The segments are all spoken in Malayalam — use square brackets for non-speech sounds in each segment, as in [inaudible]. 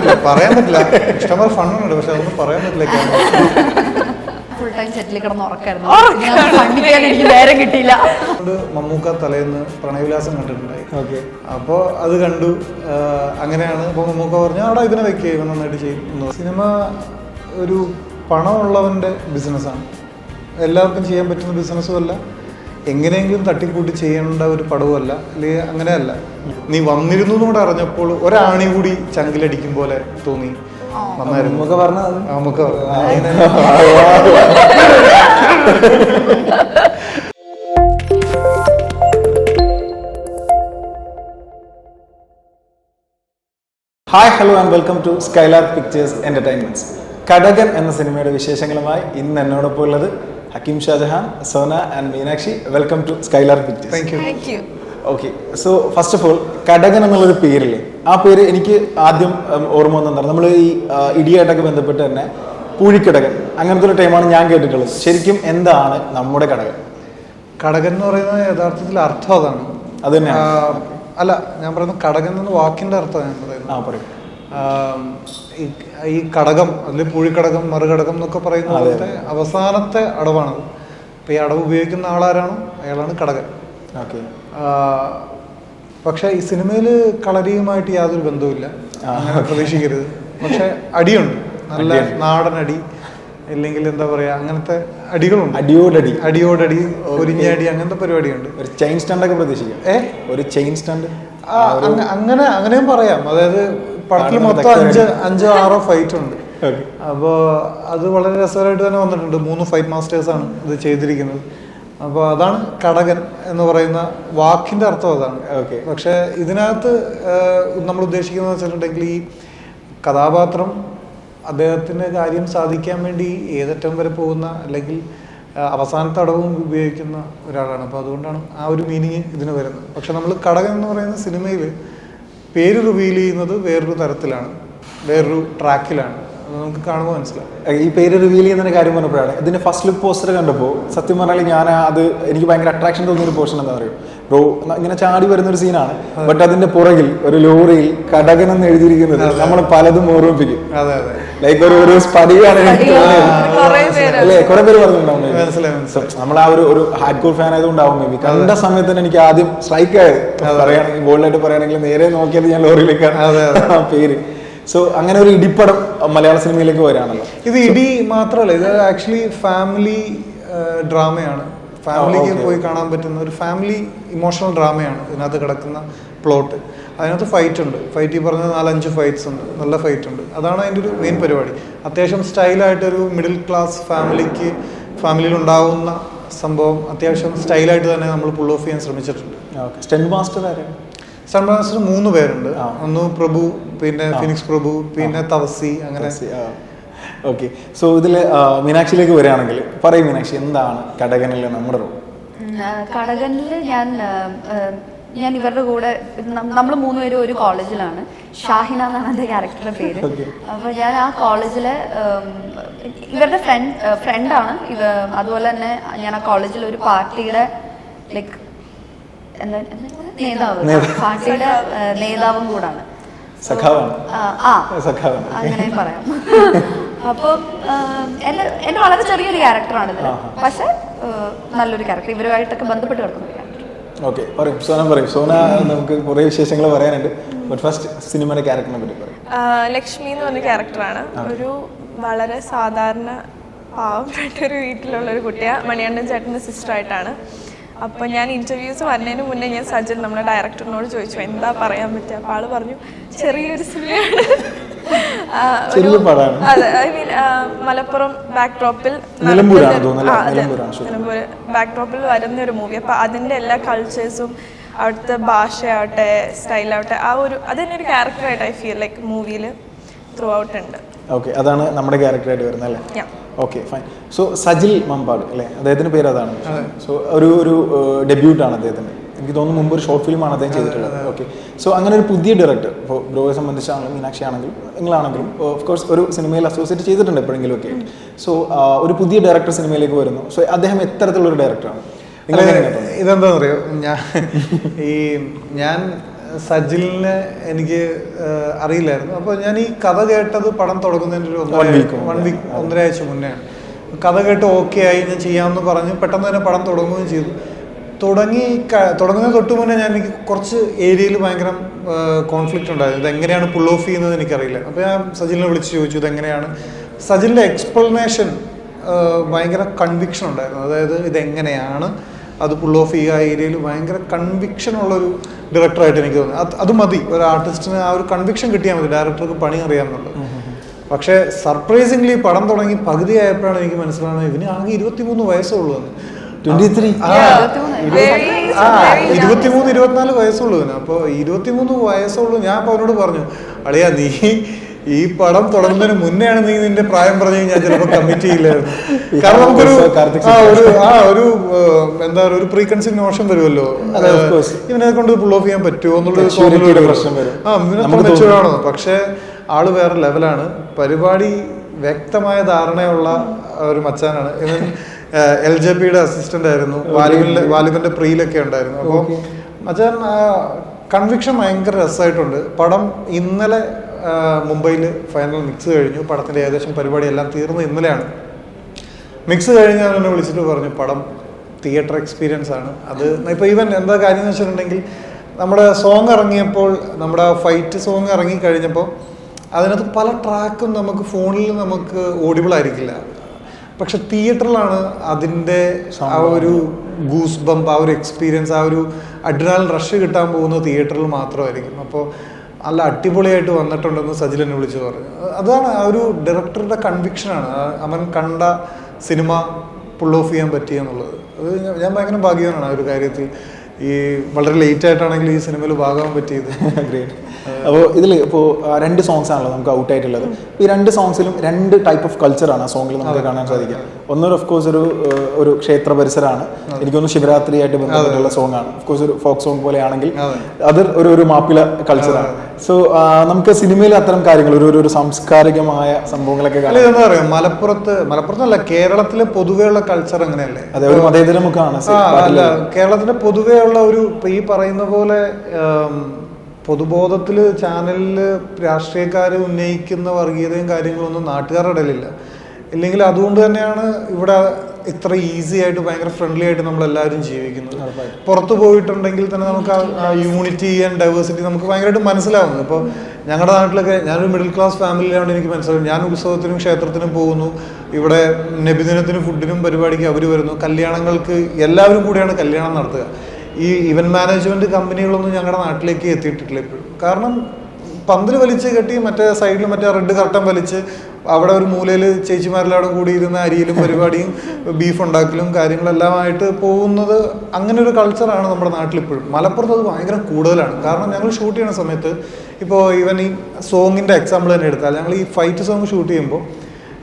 പറ്റില്ല. പറയാൻ പറ്റില്ല. ഇഷ്ടംപോലെ ഫണ്ണുണ്ട് പക്ഷെ അതൊന്നും പറയാൻ പറ്റില്ല. ഫുൾ ടൈം സെറ്റിൽ കിടന്ന് ഉറക്കായിരുന്നു. ഞാൻ എനിക്ക് നേരം കിട്ടിയില്ല. മമ്മൂക്ക തലേന്ന് പ്രണയവിലാസം കണ്ടിട്ടുണ്ടായി. ഓക്കെ. അപ്പോൾ അത് കണ്ടു. അങ്ങനെയാണ്. അപ്പോൾ മമ്മൂക്ക പറഞ്ഞു അവിടെ ഇതിനെ വെക്കുക ഇവൻ നന്നായിട്ട് ചെയ്യുന്നു. സിനിമ ഒരു പണമുള്ളവന്റെ ബിസിനസ്സാണ് എല്ലാവർക്കും ചെയ്യാൻ പറ്റുന്ന ബിസിനസ്സും അല്ല. എങ്ങനെയെങ്കിലും തട്ടിക്കൂട്ടി ചെയ്യേണ്ട ഒരു പടവല്ല അല്ലെങ്കിൽ അങ്ങനെയല്ല. നീ വന്നിരുന്നു എന്ന് കൂടെ അറിഞ്ഞപ്പോൾ ഒരാണി കൂടി ചങ്കിലടിക്കും പോലെ തോന്നി. നമുക്ക് hi hello and welcome to Skylar Pictures Entertainments Kadakan എന്ന സിനിമയുടെ വിശേഷങ്ങളുമായി ഇന്ന് എന്നോടൊപ്പം ഉള്ളത് Hakeem Shajahan Sona and Meenakshi welcome to Skylar Pictures thank you thank you okay so first of all Kadakan എന്നുള്ളൊരു പേരില്ലേ? ആ പേര് എനിക്ക് ആദ്യം ഓർമ്മ വന്നെന്താണ് നമ്മൾ ഈ ഇടിയായിട്ടൊക്കെ ബന്ധപ്പെട്ട് തന്നെ പൂഴിക്കടകൻ അങ്ങനത്തെ ഒരു ടൈമാണ് ഞാൻ കേട്ടിട്ടുള്ളത്. ശരിക്കും എന്താണ് നമ്മുടെ കടകൻ? കടകൻ എന്ന് പറയുന്നത് യഥാർത്ഥത്തിൽ അർത്ഥം അതാണ്. അത് തന്നെ. അല്ല ഞാൻ പറയുന്നത് കടകൻ എന്ന വാക്കിന്റെ അർത്ഥം ഞാൻ പറയുന്നത്. ആ പറയും. ഈ കടകം അതിൽ പുഴിക്കടകം മറുകടകം എന്നൊക്കെ പറയുന്ന പോലത്തെ അവസാനത്തെ അടവാണ് അപ്പൊ ഈ അടവ് ഉപയോഗിക്കുന്ന ആളാരാണോ? അയാളാണ് കടകൻ. ഓക്കെ. പക്ഷേ ഈ സിനിമയിൽ കളരിയുമായിട്ട് യാതൊരു ബന്ധവുമില്ല. പ്രതീക്ഷിക്കരുത്. പക്ഷെ അടിയുണ്ട്. നല്ല നാടൻ അടി അല്ലെങ്കിൽ എന്താ പറയാ അങ്ങനത്തെ അടികളുണ്ട്. അടിയോടടി. അടിയോടടി ഒരിഞ്ഞടി അങ്ങനത്തെ പരിപാടിയുണ്ട്. ഒരു ചെയിൻ സ്റ്റണ്ട് ഒക്കെ പ്രതീക്ഷിക്കാം. ഏ? ഒരു ചെയിൻ സ്റ്റാൻഡ് ആ, അങ്ങ- അങ്ങനെ അങ്ങനെയും പറയാം. അതായത് പടത്തിൽ മൊത്തം അഞ്ച് അഞ്ചോ ആറോ ഫൈറ്റ് ഉണ്ട്. അപ്പോൾ അത് വളരെ രസകരമായിട്ട് തന്നെ വന്നിട്ടുണ്ട്. മൂന്ന് ഫൈറ്റ് മാസ്റ്റേഴ്സാണ് ആണ് ഇത് ചെയ്തിരിക്കുന്നത്. അപ്പോൾ അതാണ് കടകൻ എന്ന് പറയുന്ന വാക്കിന്റെ അർത്ഥം അതാണ്. ഓക്കെ പക്ഷെ ഇതിനകത്ത് നമ്മൾ ഉദ്ദേശിക്കുന്നത് വെച്ചിട്ടുണ്ടെങ്കിൽ ഈ കഥാപാത്രം അദ്ദേഹത്തിന്റെ കാര്യം സാധിക്കാൻ വേണ്ടി ഏതറ്റം വരെ പോകുന്ന അല്ലെങ്കിൽ അവസാനത്തെ അടവും ഉപയോഗിക്കുന്ന ഒരാളാണ്. അപ്പോൾ അതുകൊണ്ടാണ് ആ ഒരു മീനിങ് ഇതിന് വരുന്നത്. പക്ഷെ നമ്മൾ കടകൻ എന്ന് പറയുന്ന സിനിമയിൽ പേര് റിവീൽ ചെയ്യുന്നത് വേറൊരു തരത്തിലാണ് വേറൊരു ട്രാക്കിലാണ് നമുക്ക് കാണുമ്പോൾ മനസ്സിലാവും. ഈ പേര് റിവീൽ ചെയ്യുന്ന കാര്യം പറഞ്ഞപ്പോഴാണ്. ഇതിന്റെ ഫസ്റ്റ് ലുക്ക് പോസ്റ്റർ കണ്ടപ്പോൾ സത്യം പറഞ്ഞാൽ ഞാൻ അത് എനിക്ക് ഭയങ്കര അട്രാക്ഷൻ തോന്നിയൊരു പോർഷൻ എന്താ പറയുക ബ്രോ ഇങ്ങനെ ചാടി വരുന്ന ഒരു സീനാണ്. ബട്ട് അതിന്റെ പുറകിൽ ഒരു ലോറിയിൽ കടകൻ എന്ന് എഴുതിയിരിക്കുന്നത് നമ്മൾ പലതും ഓർമ്മിപ്പിക്കും. അതെ അതെ. ലൈക്ക് ഒരു ഒരു സ്പടിയാണ്. അല്ലെ? കുറെ പേര്. പറഞ്ഞിട്ടുണ്ടാവും നമ്മൾ ആ ഒരു ഒരു ഹാർഡ് കോർ ഫാൻ ആയതുകൊണ്ടാവും മേ ബി കണ്ട സമയത്ത് തന്നെ എനിക്ക് ആദ്യം സ്ട്രൈക്ക് ആയത്. പറയുകയാണെങ്കിൽ ബോൾഡായിട്ട് പറയുകയാണെങ്കിൽ നേരെ നോക്കിയത് ഞാൻ ലോറിയിലേക്കാണ്. പേര്. സോ അങ്ങനെ ഒരു ഇടിപ്പടം മലയാള സിനിമയിലേക്ക് വരാണല്ലോ. ഇത് ഇടി മാത്രമല്ല ഇത് ആക്ച്വലി ഫാമിലി ഡ്രാമയാണ് ഫാമിലിക്ക് പോയി കാണാൻ പറ്റുന്ന ഒരു ഫാമിലി ഇമോഷണൽ ഡ്രാമയാണ് ഇതിനകത്ത് കിടക്കുന്ന പ്ലോട്ട് അതിനകത്ത് ഫൈറ്റ് ഉണ്ട്. ഫൈറ്റ് ഈ പറഞ്ഞ നാലഞ്ച് ഫൈറ്റ്സ് ഉണ്ട്. നല്ല ഫൈറ്റ് ഉണ്ട്. അതാണ് അതിന്റെ ഒരു മെയിൻ പരിപാടി. അത്യാവശ്യം സ്റ്റൈലായിട്ടൊരു മിഡിൽ ക്ലാസ് ഫാമിലിക്ക് ഫാമിലിയിൽ ഉണ്ടാവുന്ന സംഭവം അത്യാവശ്യം സ്റ്റൈലായിട്ട് തന്നെ നമ്മൾ പുൾ ഓഫ് ചെയ്യാൻ ശ്രമിച്ചിട്ടുണ്ട്. സ്റ്റെൻഡ് മാസ്റ്റർ ആരാണ്? മാസ്റ്റർ മൂന്ന് പേരുണ്ട്. ഒന്ന് പ്രഭു പിന്നെ ഫിനിക്സ് പ്രഭു പിന്നെ തവസി അങ്ങനെ ഓക്കെ സോ ഇതിൽ മീനാക്ഷിയിലേക്ക് വരികയാണെങ്കിൽ പറയും മീനാക്ഷി എന്താണ് കടകനിലെ നമ്മുടെ റോൾ കടകനിൽ ഞാൻ ഞാൻ ഇവരുടെ കൂടെ നമ്മൾ മൂന്നുപേരും ഒരു കോളേജിലാണ്. ഷാഹിന എന്നാണ് എന്റെ ക്യാരക്ടറുടെ പേര്. അപ്പോൾ അപ്പൊ ഞാൻ ആ കോളേജിലെ ഇവരുടെ ഫ്രണ്ട് ഫ്രണ്ടാണ് ഇവ അതുപോലെ തന്നെ ഞാൻ ആ കോളേജിൽ ഒരു പാർട്ടിയുടെ ലൈക്ക് എന്താ നേതാവ്. പാർട്ടിയുടെ നേതാവും കൂടാണ്. സഖാവാണ്. ആ, അങ്ങനെ പറയാം. [laughs] അപ്പോൾ എന്റെ എന്റെ വളരെ ചെറിയൊരു ക്യാരക്ടറാണ് ഇതിൽ പക്ഷെ നല്ലൊരു ക്യാരക്ടർ. ഇവരുമായിട്ടൊക്കെ ബന്ധപ്പെട്ട് കിടക്കുന്ന ഒരു ക്യാരക്ടർ. ഓക്കെ പറയും. സോന പറയും. സോന നമുക്ക് കുറേ വിശേഷങ്ങൾ പറയാനുണ്ട്. ബട്ട് ഫസ്റ്റ് സിനിമയുടെ ക്യാരക്ടറിനെ പറ്റി പറയും. ലക്ഷ്മി എന്ന് പറഞ്ഞ ക്യാരക്ടറാണ്. ഒരു വളരെ സാധാരണ പാവപ്പെട്ട ഒരു വീട്ടിലുള്ള ഒരു കുട്ടിയാണ് മണിയണ്ണൻ ചേട്ടന്റെ സിസ്റ്ററായിട്ടാണ്. അപ്പോൾ ഞാൻ ഇന്റർവ്യൂസ് വരുന്നതിന് മുന്നേ ഞാൻ സജൽ നമ്മുടെ ഡയറക്ടറിനോട് ചോദിച്ചു എന്താ പറയാൻ പറ്റുക അപ്പോൾ ആൾ പറഞ്ഞു ചെറിയൊരു സിനിമയാണ്. ചെറിയ പടമാണ്. അതെ ഐ മീൻ മലപ്പുറം ബാക്ക് ഡ്രോപ്പിൽ നിലമ്പൂർ ബാക്ക് ഡ്രോപ്പിൽ വരുന്ന ഒരു മൂവി അപ്പോൾ അതിന്റെ എല്ലാ കൾച്ചേഴ്സും അവിടുത്തെ ഭാഷയാവട്ടെ സ്റ്റൈലാവട്ടെ ആ ഒരു അതന്നെ ഒരു ക്യാരക്ടറായിട്ട് ഐ ഫീൽ ലൈക്ക് മൂവിയിൽ ത്രൂ ഔട്ട് ഉണ്ട്. ഓക്കെ അതാണ് നമ്മുടെ ക്യാരക്ടറായിട്ട് വരുന്നത് അല്ലേ? Yeah. Okay fine so Sajil Mambad അല്ലേ? അദ്ദേഹത്തിന്റെ പേര് അതാണ്. സോ ഒരു ഒരു ഡെബ്യൂട്ടാണ് അദ്ദേഹത്തിന്റെ. എനിക്ക് തോന്നുന്നു മുമ്പ് ഒരു ഷോർട്ട് ഫിലിമാണ് അദ്ദേഹം ചെയ്തിട്ടുള്ളത്. ഓക്കെ സോ അങ്ങനെ ഒരു പുതിയ ഡയറക്ടർ ഇപ്പോൾ ബ്രോയെ സംബന്ധിച്ചാണെങ്കിലും മീനാക്ഷി ആണെങ്കിലും നിങ്ങളാണെങ്കിലും ഓഫ് കോഴ്സ് ഒരു സിനിമയിൽ അസോസിയേറ്റ് ചെയ്തിട്ടുണ്ട് എപ്പോഴെങ്കിലും ഒക്കെ. സോ ഒരു പുതിയ ഡയറക്ടർ സിനിമയിലേക്ക് വരുന്നു. സോ അദ്ദേഹം എത്തരത്തിലുള്ള ഒരു ഡയറക്ടറാണ് ഇതെന്താണെന്ന്? ഇതെന്താണെന്നറിയോ ഞാൻ ഈ ഞാൻ സജിലിനെ എനിക്ക് അറിയില്ലായിരുന്നു. അപ്പോൾ ഞാൻ ഈ കഥ കേട്ടത് പടം തുടങ്ങുന്നതിന്റെ ഒരു ഒന്നര വീക്ക് വൺ വീക്ക് ഒന്നര ആഴ്ച മുന്നെയാണ്. കഥ കേട്ട് ഓക്കെ ആയി ഞാൻ ചെയ്യാമെന്ന് പറഞ്ഞ് പെട്ടെന്ന് തന്നെ പടം തുടങ്ങുകയും ചെയ്തു. തുടങ്ങി തുടങ്ങുന്ന തൊട്ട് മുന്നേ ഞാൻ എനിക്ക് കുറച്ച് ഏരിയയിൽ ഭയങ്കര കോൺഫ്ലിക്റ്റ് ഉണ്ടായിരുന്നു. ഇതെങ്ങനെയാണ് പുൾ ഓഫ് ചെയ്യുന്നത് എനിക്കറിയില്ല. അപ്പോൾ ഞാൻ സജിലിനെ വിളിച്ച് ചോദിച്ചു ഇതെങ്ങനെയാണ്? സജിലിന്റെ എക്സ്പ്ലനേഷൻ ഭയങ്കര കൺവിക്ഷൻ ഉണ്ടായിരുന്നു. അതായത് ഇതെങ്ങനെയാണ് അത് പുൾ ഓഫ് ചെയ്യുക? ആ ഏരിയയിൽ ഭയങ്കര കൺവിക്ഷൻ ഉള്ളൊരു ഡയറക്ടറായിട്ട് എനിക്ക് തോന്നി. അത് അത് മതി. ഒരു ആർട്ടിസ്റ്റിന് ആ ഒരു കൺവിക്ഷൻ കിട്ടിയാൽ മതി. ഡയറക്ടർക്ക് പണി അറിയാമെന്നുള്ളത്. പക്ഷേ സർപ്രൈസിംഗ്ലി പടം തുടങ്ങി പകുതി ആയപ്പോഴാണ് എനിക്ക് മനസ്സിലാവുന്നത് ഇതിന് ആകെ ഇരുപത്തിമൂന്ന് വയസ്സേ ഉള്ളൂ എന്ന്. ട്വന്റി ത്രീ ആ. ഇരുപത്തിമൂന്ന് ഇരുപത്തിനാല് വയസ്സുള്ളൂ അപ്പൊ അപ്പോൾ ഇരുപത്തിമൂന്ന് വയസ്സുള്ളൂ ഞാൻ അപ്പോൾ അവനോട് പറഞ്ഞു അളിയാ നീ ഈ പടം തുടങ്ങുന്നതിന് മുന്നെയാണ് നീ നിന്റെ പ്രായം പറഞ്ഞു ഞാൻ ചിലപ്പോൾ കമ്മിറ്റ് ചെയ്യില്ലായിരുന്നു കാരണം നമുക്കൊരു ആ ഒരു ആ ഒരു എന്താ പറയുക ഒരു പ്രീ കൺസീവ് നോഷൻ വരുമല്ലോ. അതെ, ഇവനെ കൊണ്ട് പുൾ ഓഫ് ചെയ്യാൻ പറ്റുമോ യുടെ പ്രശ്നം വരും. ആ പക്ഷേ ആൾ വേറെ ലെവലാണ് പരിപാടി വ്യക്തമായ ധാരണയുള്ള ഒരു മച്ചാനാണ്. ഇവൻ എൽ ജെ പിയുടെ അസിസ്റ്റന്റ് ആയിരുന്നു വാലിബിന്റെ വാലിബിന്റെ പ്രീയിലൊക്കെ ഉണ്ടായിരുന്നു. അപ്പോൾ മച്ചാൻ കൺവിക്ഷൻ ഭയങ്കര രസമായിട്ടുണ്ട്. പടം ഇന്നലെ മുംബൈയിൽ ഫൈനൽ മിക്സ് കഴിഞ്ഞു. പടത്തിന്റെ ഏകദേശം പരിപാടി എല്ലാം തീർന്ന് ഇന്നലെയാണ്. മിക്സ് കഴിഞ്ഞ് ഞാൻ എന്നെ വിളിച്ചിട്ട് പറഞ്ഞു പടം തിയേറ്റർ എക്സ്പീരിയൻസ് ആണ്. അത് ഇപ്പോൾ ഈവൻ എന്താ കാര്യം എന്ന് വെച്ചിട്ടുണ്ടെങ്കിൽ നമ്മുടെ സോങ് ഇറങ്ങിയപ്പോൾ നമ്മുടെ ഫൈറ്റ് സോങ് ഇറങ്ങി കഴിഞ്ഞപ്പോൾ അതിനകത്ത് പല ട്രാക്കും നമുക്ക് ഫോണിൽ നമുക്ക് ഓഡിബിൾ ആയിരിക്കില്ല. പക്ഷെ തിയേറ്ററിലാണ് അതിന്റെ ആ ഒരു ഗൂസ് ബംപ് ആ ഒരു എക്സ്പീരിയൻസ് ആ ഒരു അഡ്രിനാൽ റഷ് കിട്ടാൻ പോകുന്ന തിയേറ്ററിൽ മാത്രമായിരിക്കും. അപ്പോൾ നല്ല അടിപൊളിയായിട്ട് വന്നിട്ടുണ്ടെന്ന് സജിൽ എന്നെ വിളിച്ചു പറഞ്ഞു. അതാണ് ആ ഒരു ഡയറക്ടറുടെ കൺവിക്ഷനാണ് അവൻ കണ്ട സിനിമ പുൾ ഓഫ് ചെയ്യാൻ പറ്റിയെന്നുള്ളത്. അത് ഞാൻ ഭയങ്കര ഭാഗ്യവാനാണ് ആ ഒരു കാര്യത്തിൽ. ഈ വളരെ ലേറ്റ് ആയിട്ടാണെങ്കിൽ ഈ സിനിമയിൽ ഭാഗമാകാൻ പറ്റിയത്. [laughs] ഗ്രേറ്റ് അപ്പോൾ ഇതിൽ ഇപ്പോൾ രണ്ട് സോങ്സ് ആണല്ലോ നമുക്ക് ഔട്ട് ആയിട്ടുള്ളത്. ഈ രണ്ട് സോങ്സിലും രണ്ട് ടൈപ്പ് ഓഫ് കൾച്ചറാണ് ആ സോങ്ങിൽ നമുക്ക് കാണാൻ സാധിക്കുക. ഒന്ന് ഓഫ് കോഴ്സ് ഒരു ഒരു ക്ഷേത്ര പരിസരമാണ്. എനിക്കൊന്ന് ശിവരാത്രിയായിട്ട് ബന്ധപ്പെട്ടുള്ള സോങ്ങാണ് ഓഫ് കോഴ്സ് ഒരു ഫോക്ക് സോങ് പോലെയാണെങ്കിൽ. അത്. ഒരു ഒരു മാപ്പിള കൾച്ചറാണ് സോ നമുക്ക് സിനിമയിൽ അത്തരം കാര്യങ്ങൾ ഒരു ഒരു- സാംസ്കാരികമായ സംഭവങ്ങളൊക്കെ എന്താ പറയുക മലപ്പുറത്ത് മലപ്പുറത്തല്ല കേരളത്തിലെ പൊതുവെയുള്ള കൾച്ചർ അങ്ങനെയല്ലേ? അതെ ഒരു മതേതര മുഖമാണ് ആ അല്ല കേരളത്തിന്റെ പൊതുവേ ഉള്ള ഒരു ഈ പറയുന്ന പോലെ പൊതുബോധത്തിൽ പൊതുബോധത്തിൽ ചാനലിൽ രാഷ്ട്രീയക്കാർ ഉന്നയിക്കുന്ന വർഗീയതയും കാര്യങ്ങളൊന്നും നാട്ടുകാരുടെ ഇടയിലില്ല. ഇല്ലെങ്കിൽ അതുകൊണ്ട് തന്നെയാണ് ഇവിടെ ഇത്ര ഈസി ആയിട്ട് ഭയങ്കര ഫ്രണ്ട്ലി ആയിട്ട് നമ്മൾ എല്ലാവരും ജീവിക്കുന്നത് പുറത്തു പോയിട്ടുണ്ടെങ്കിൽ തന്നെ നമുക്ക് ആ യൂണിറ്റി ആൻഡ് ഡൈവേഴ്സിറ്റി നമുക്ക് ഭയങ്കരമായിട്ട് മനസ്സിലാവുന്നു. ഇപ്പോൾ ഞങ്ങളുടെ നാട്ടിലൊക്കെ ഞാനൊരു മിഡിൽ ക്ലാസ് ഫാമിലിയിലാണ് എനിക്ക് മനസ്സിലാവും ഞാൻ ഉത്സവത്തിനും ക്ഷേത്രത്തിനും പോകുന്നു. ഇവിടെ നബിദിനത്തിനും ഫുഡിനും പരിപാടിക്ക് അവർ വരുന്നു. കല്യാണങ്ങൾക്ക് എല്ലാവരും കൂടിയാണ് കല്യാണം നടത്തുക. ഈ ഇവന്റ് മാനേജ്മെന്റ് കമ്പനികളൊന്നും ഞങ്ങളുടെ നാട്ടിലേക്ക് എത്തിയിട്ടില്ല ഇപ്പോഴും. കാരണം പന്തൽ വലിച്ച് കെട്ടി മറ്റേ സൈഡിൽ മറ്റേ റെഡ് കർട്ടൻ വലിച്ച് അവിടെ ഒരു മൂലയിൽ ചേച്ചിമാരെല്ലാവരും കൂടി ഇരുന്ന അരിയിലും പരിപാടിയും ബീഫ് ഉണ്ടാക്കലും കാര്യങ്ങളെല്ലാമായിട്ട് പോകുന്നത് അങ്ങനെ ഒരു കൾച്ചറാണ് നമ്മുടെ നാട്ടിലിപ്പോഴും. മലപ്പുറത്ത് അത് ഭയങ്കര കൂടുതലാണ്. കാരണം ഞങ്ങൾ ഷൂട്ട് ചെയ്യുന്ന സമയത്ത് ഇപ്പോൾ ഈവൻ ഈ സോങ്ങിന്റെ എക്സാമ്പിൾ തന്നെ എടുത്താൽ ഞങ്ങൾ ഈ ഫൈറ്റ് സോങ് ഷൂട്ട് ചെയ്യുമ്പോൾ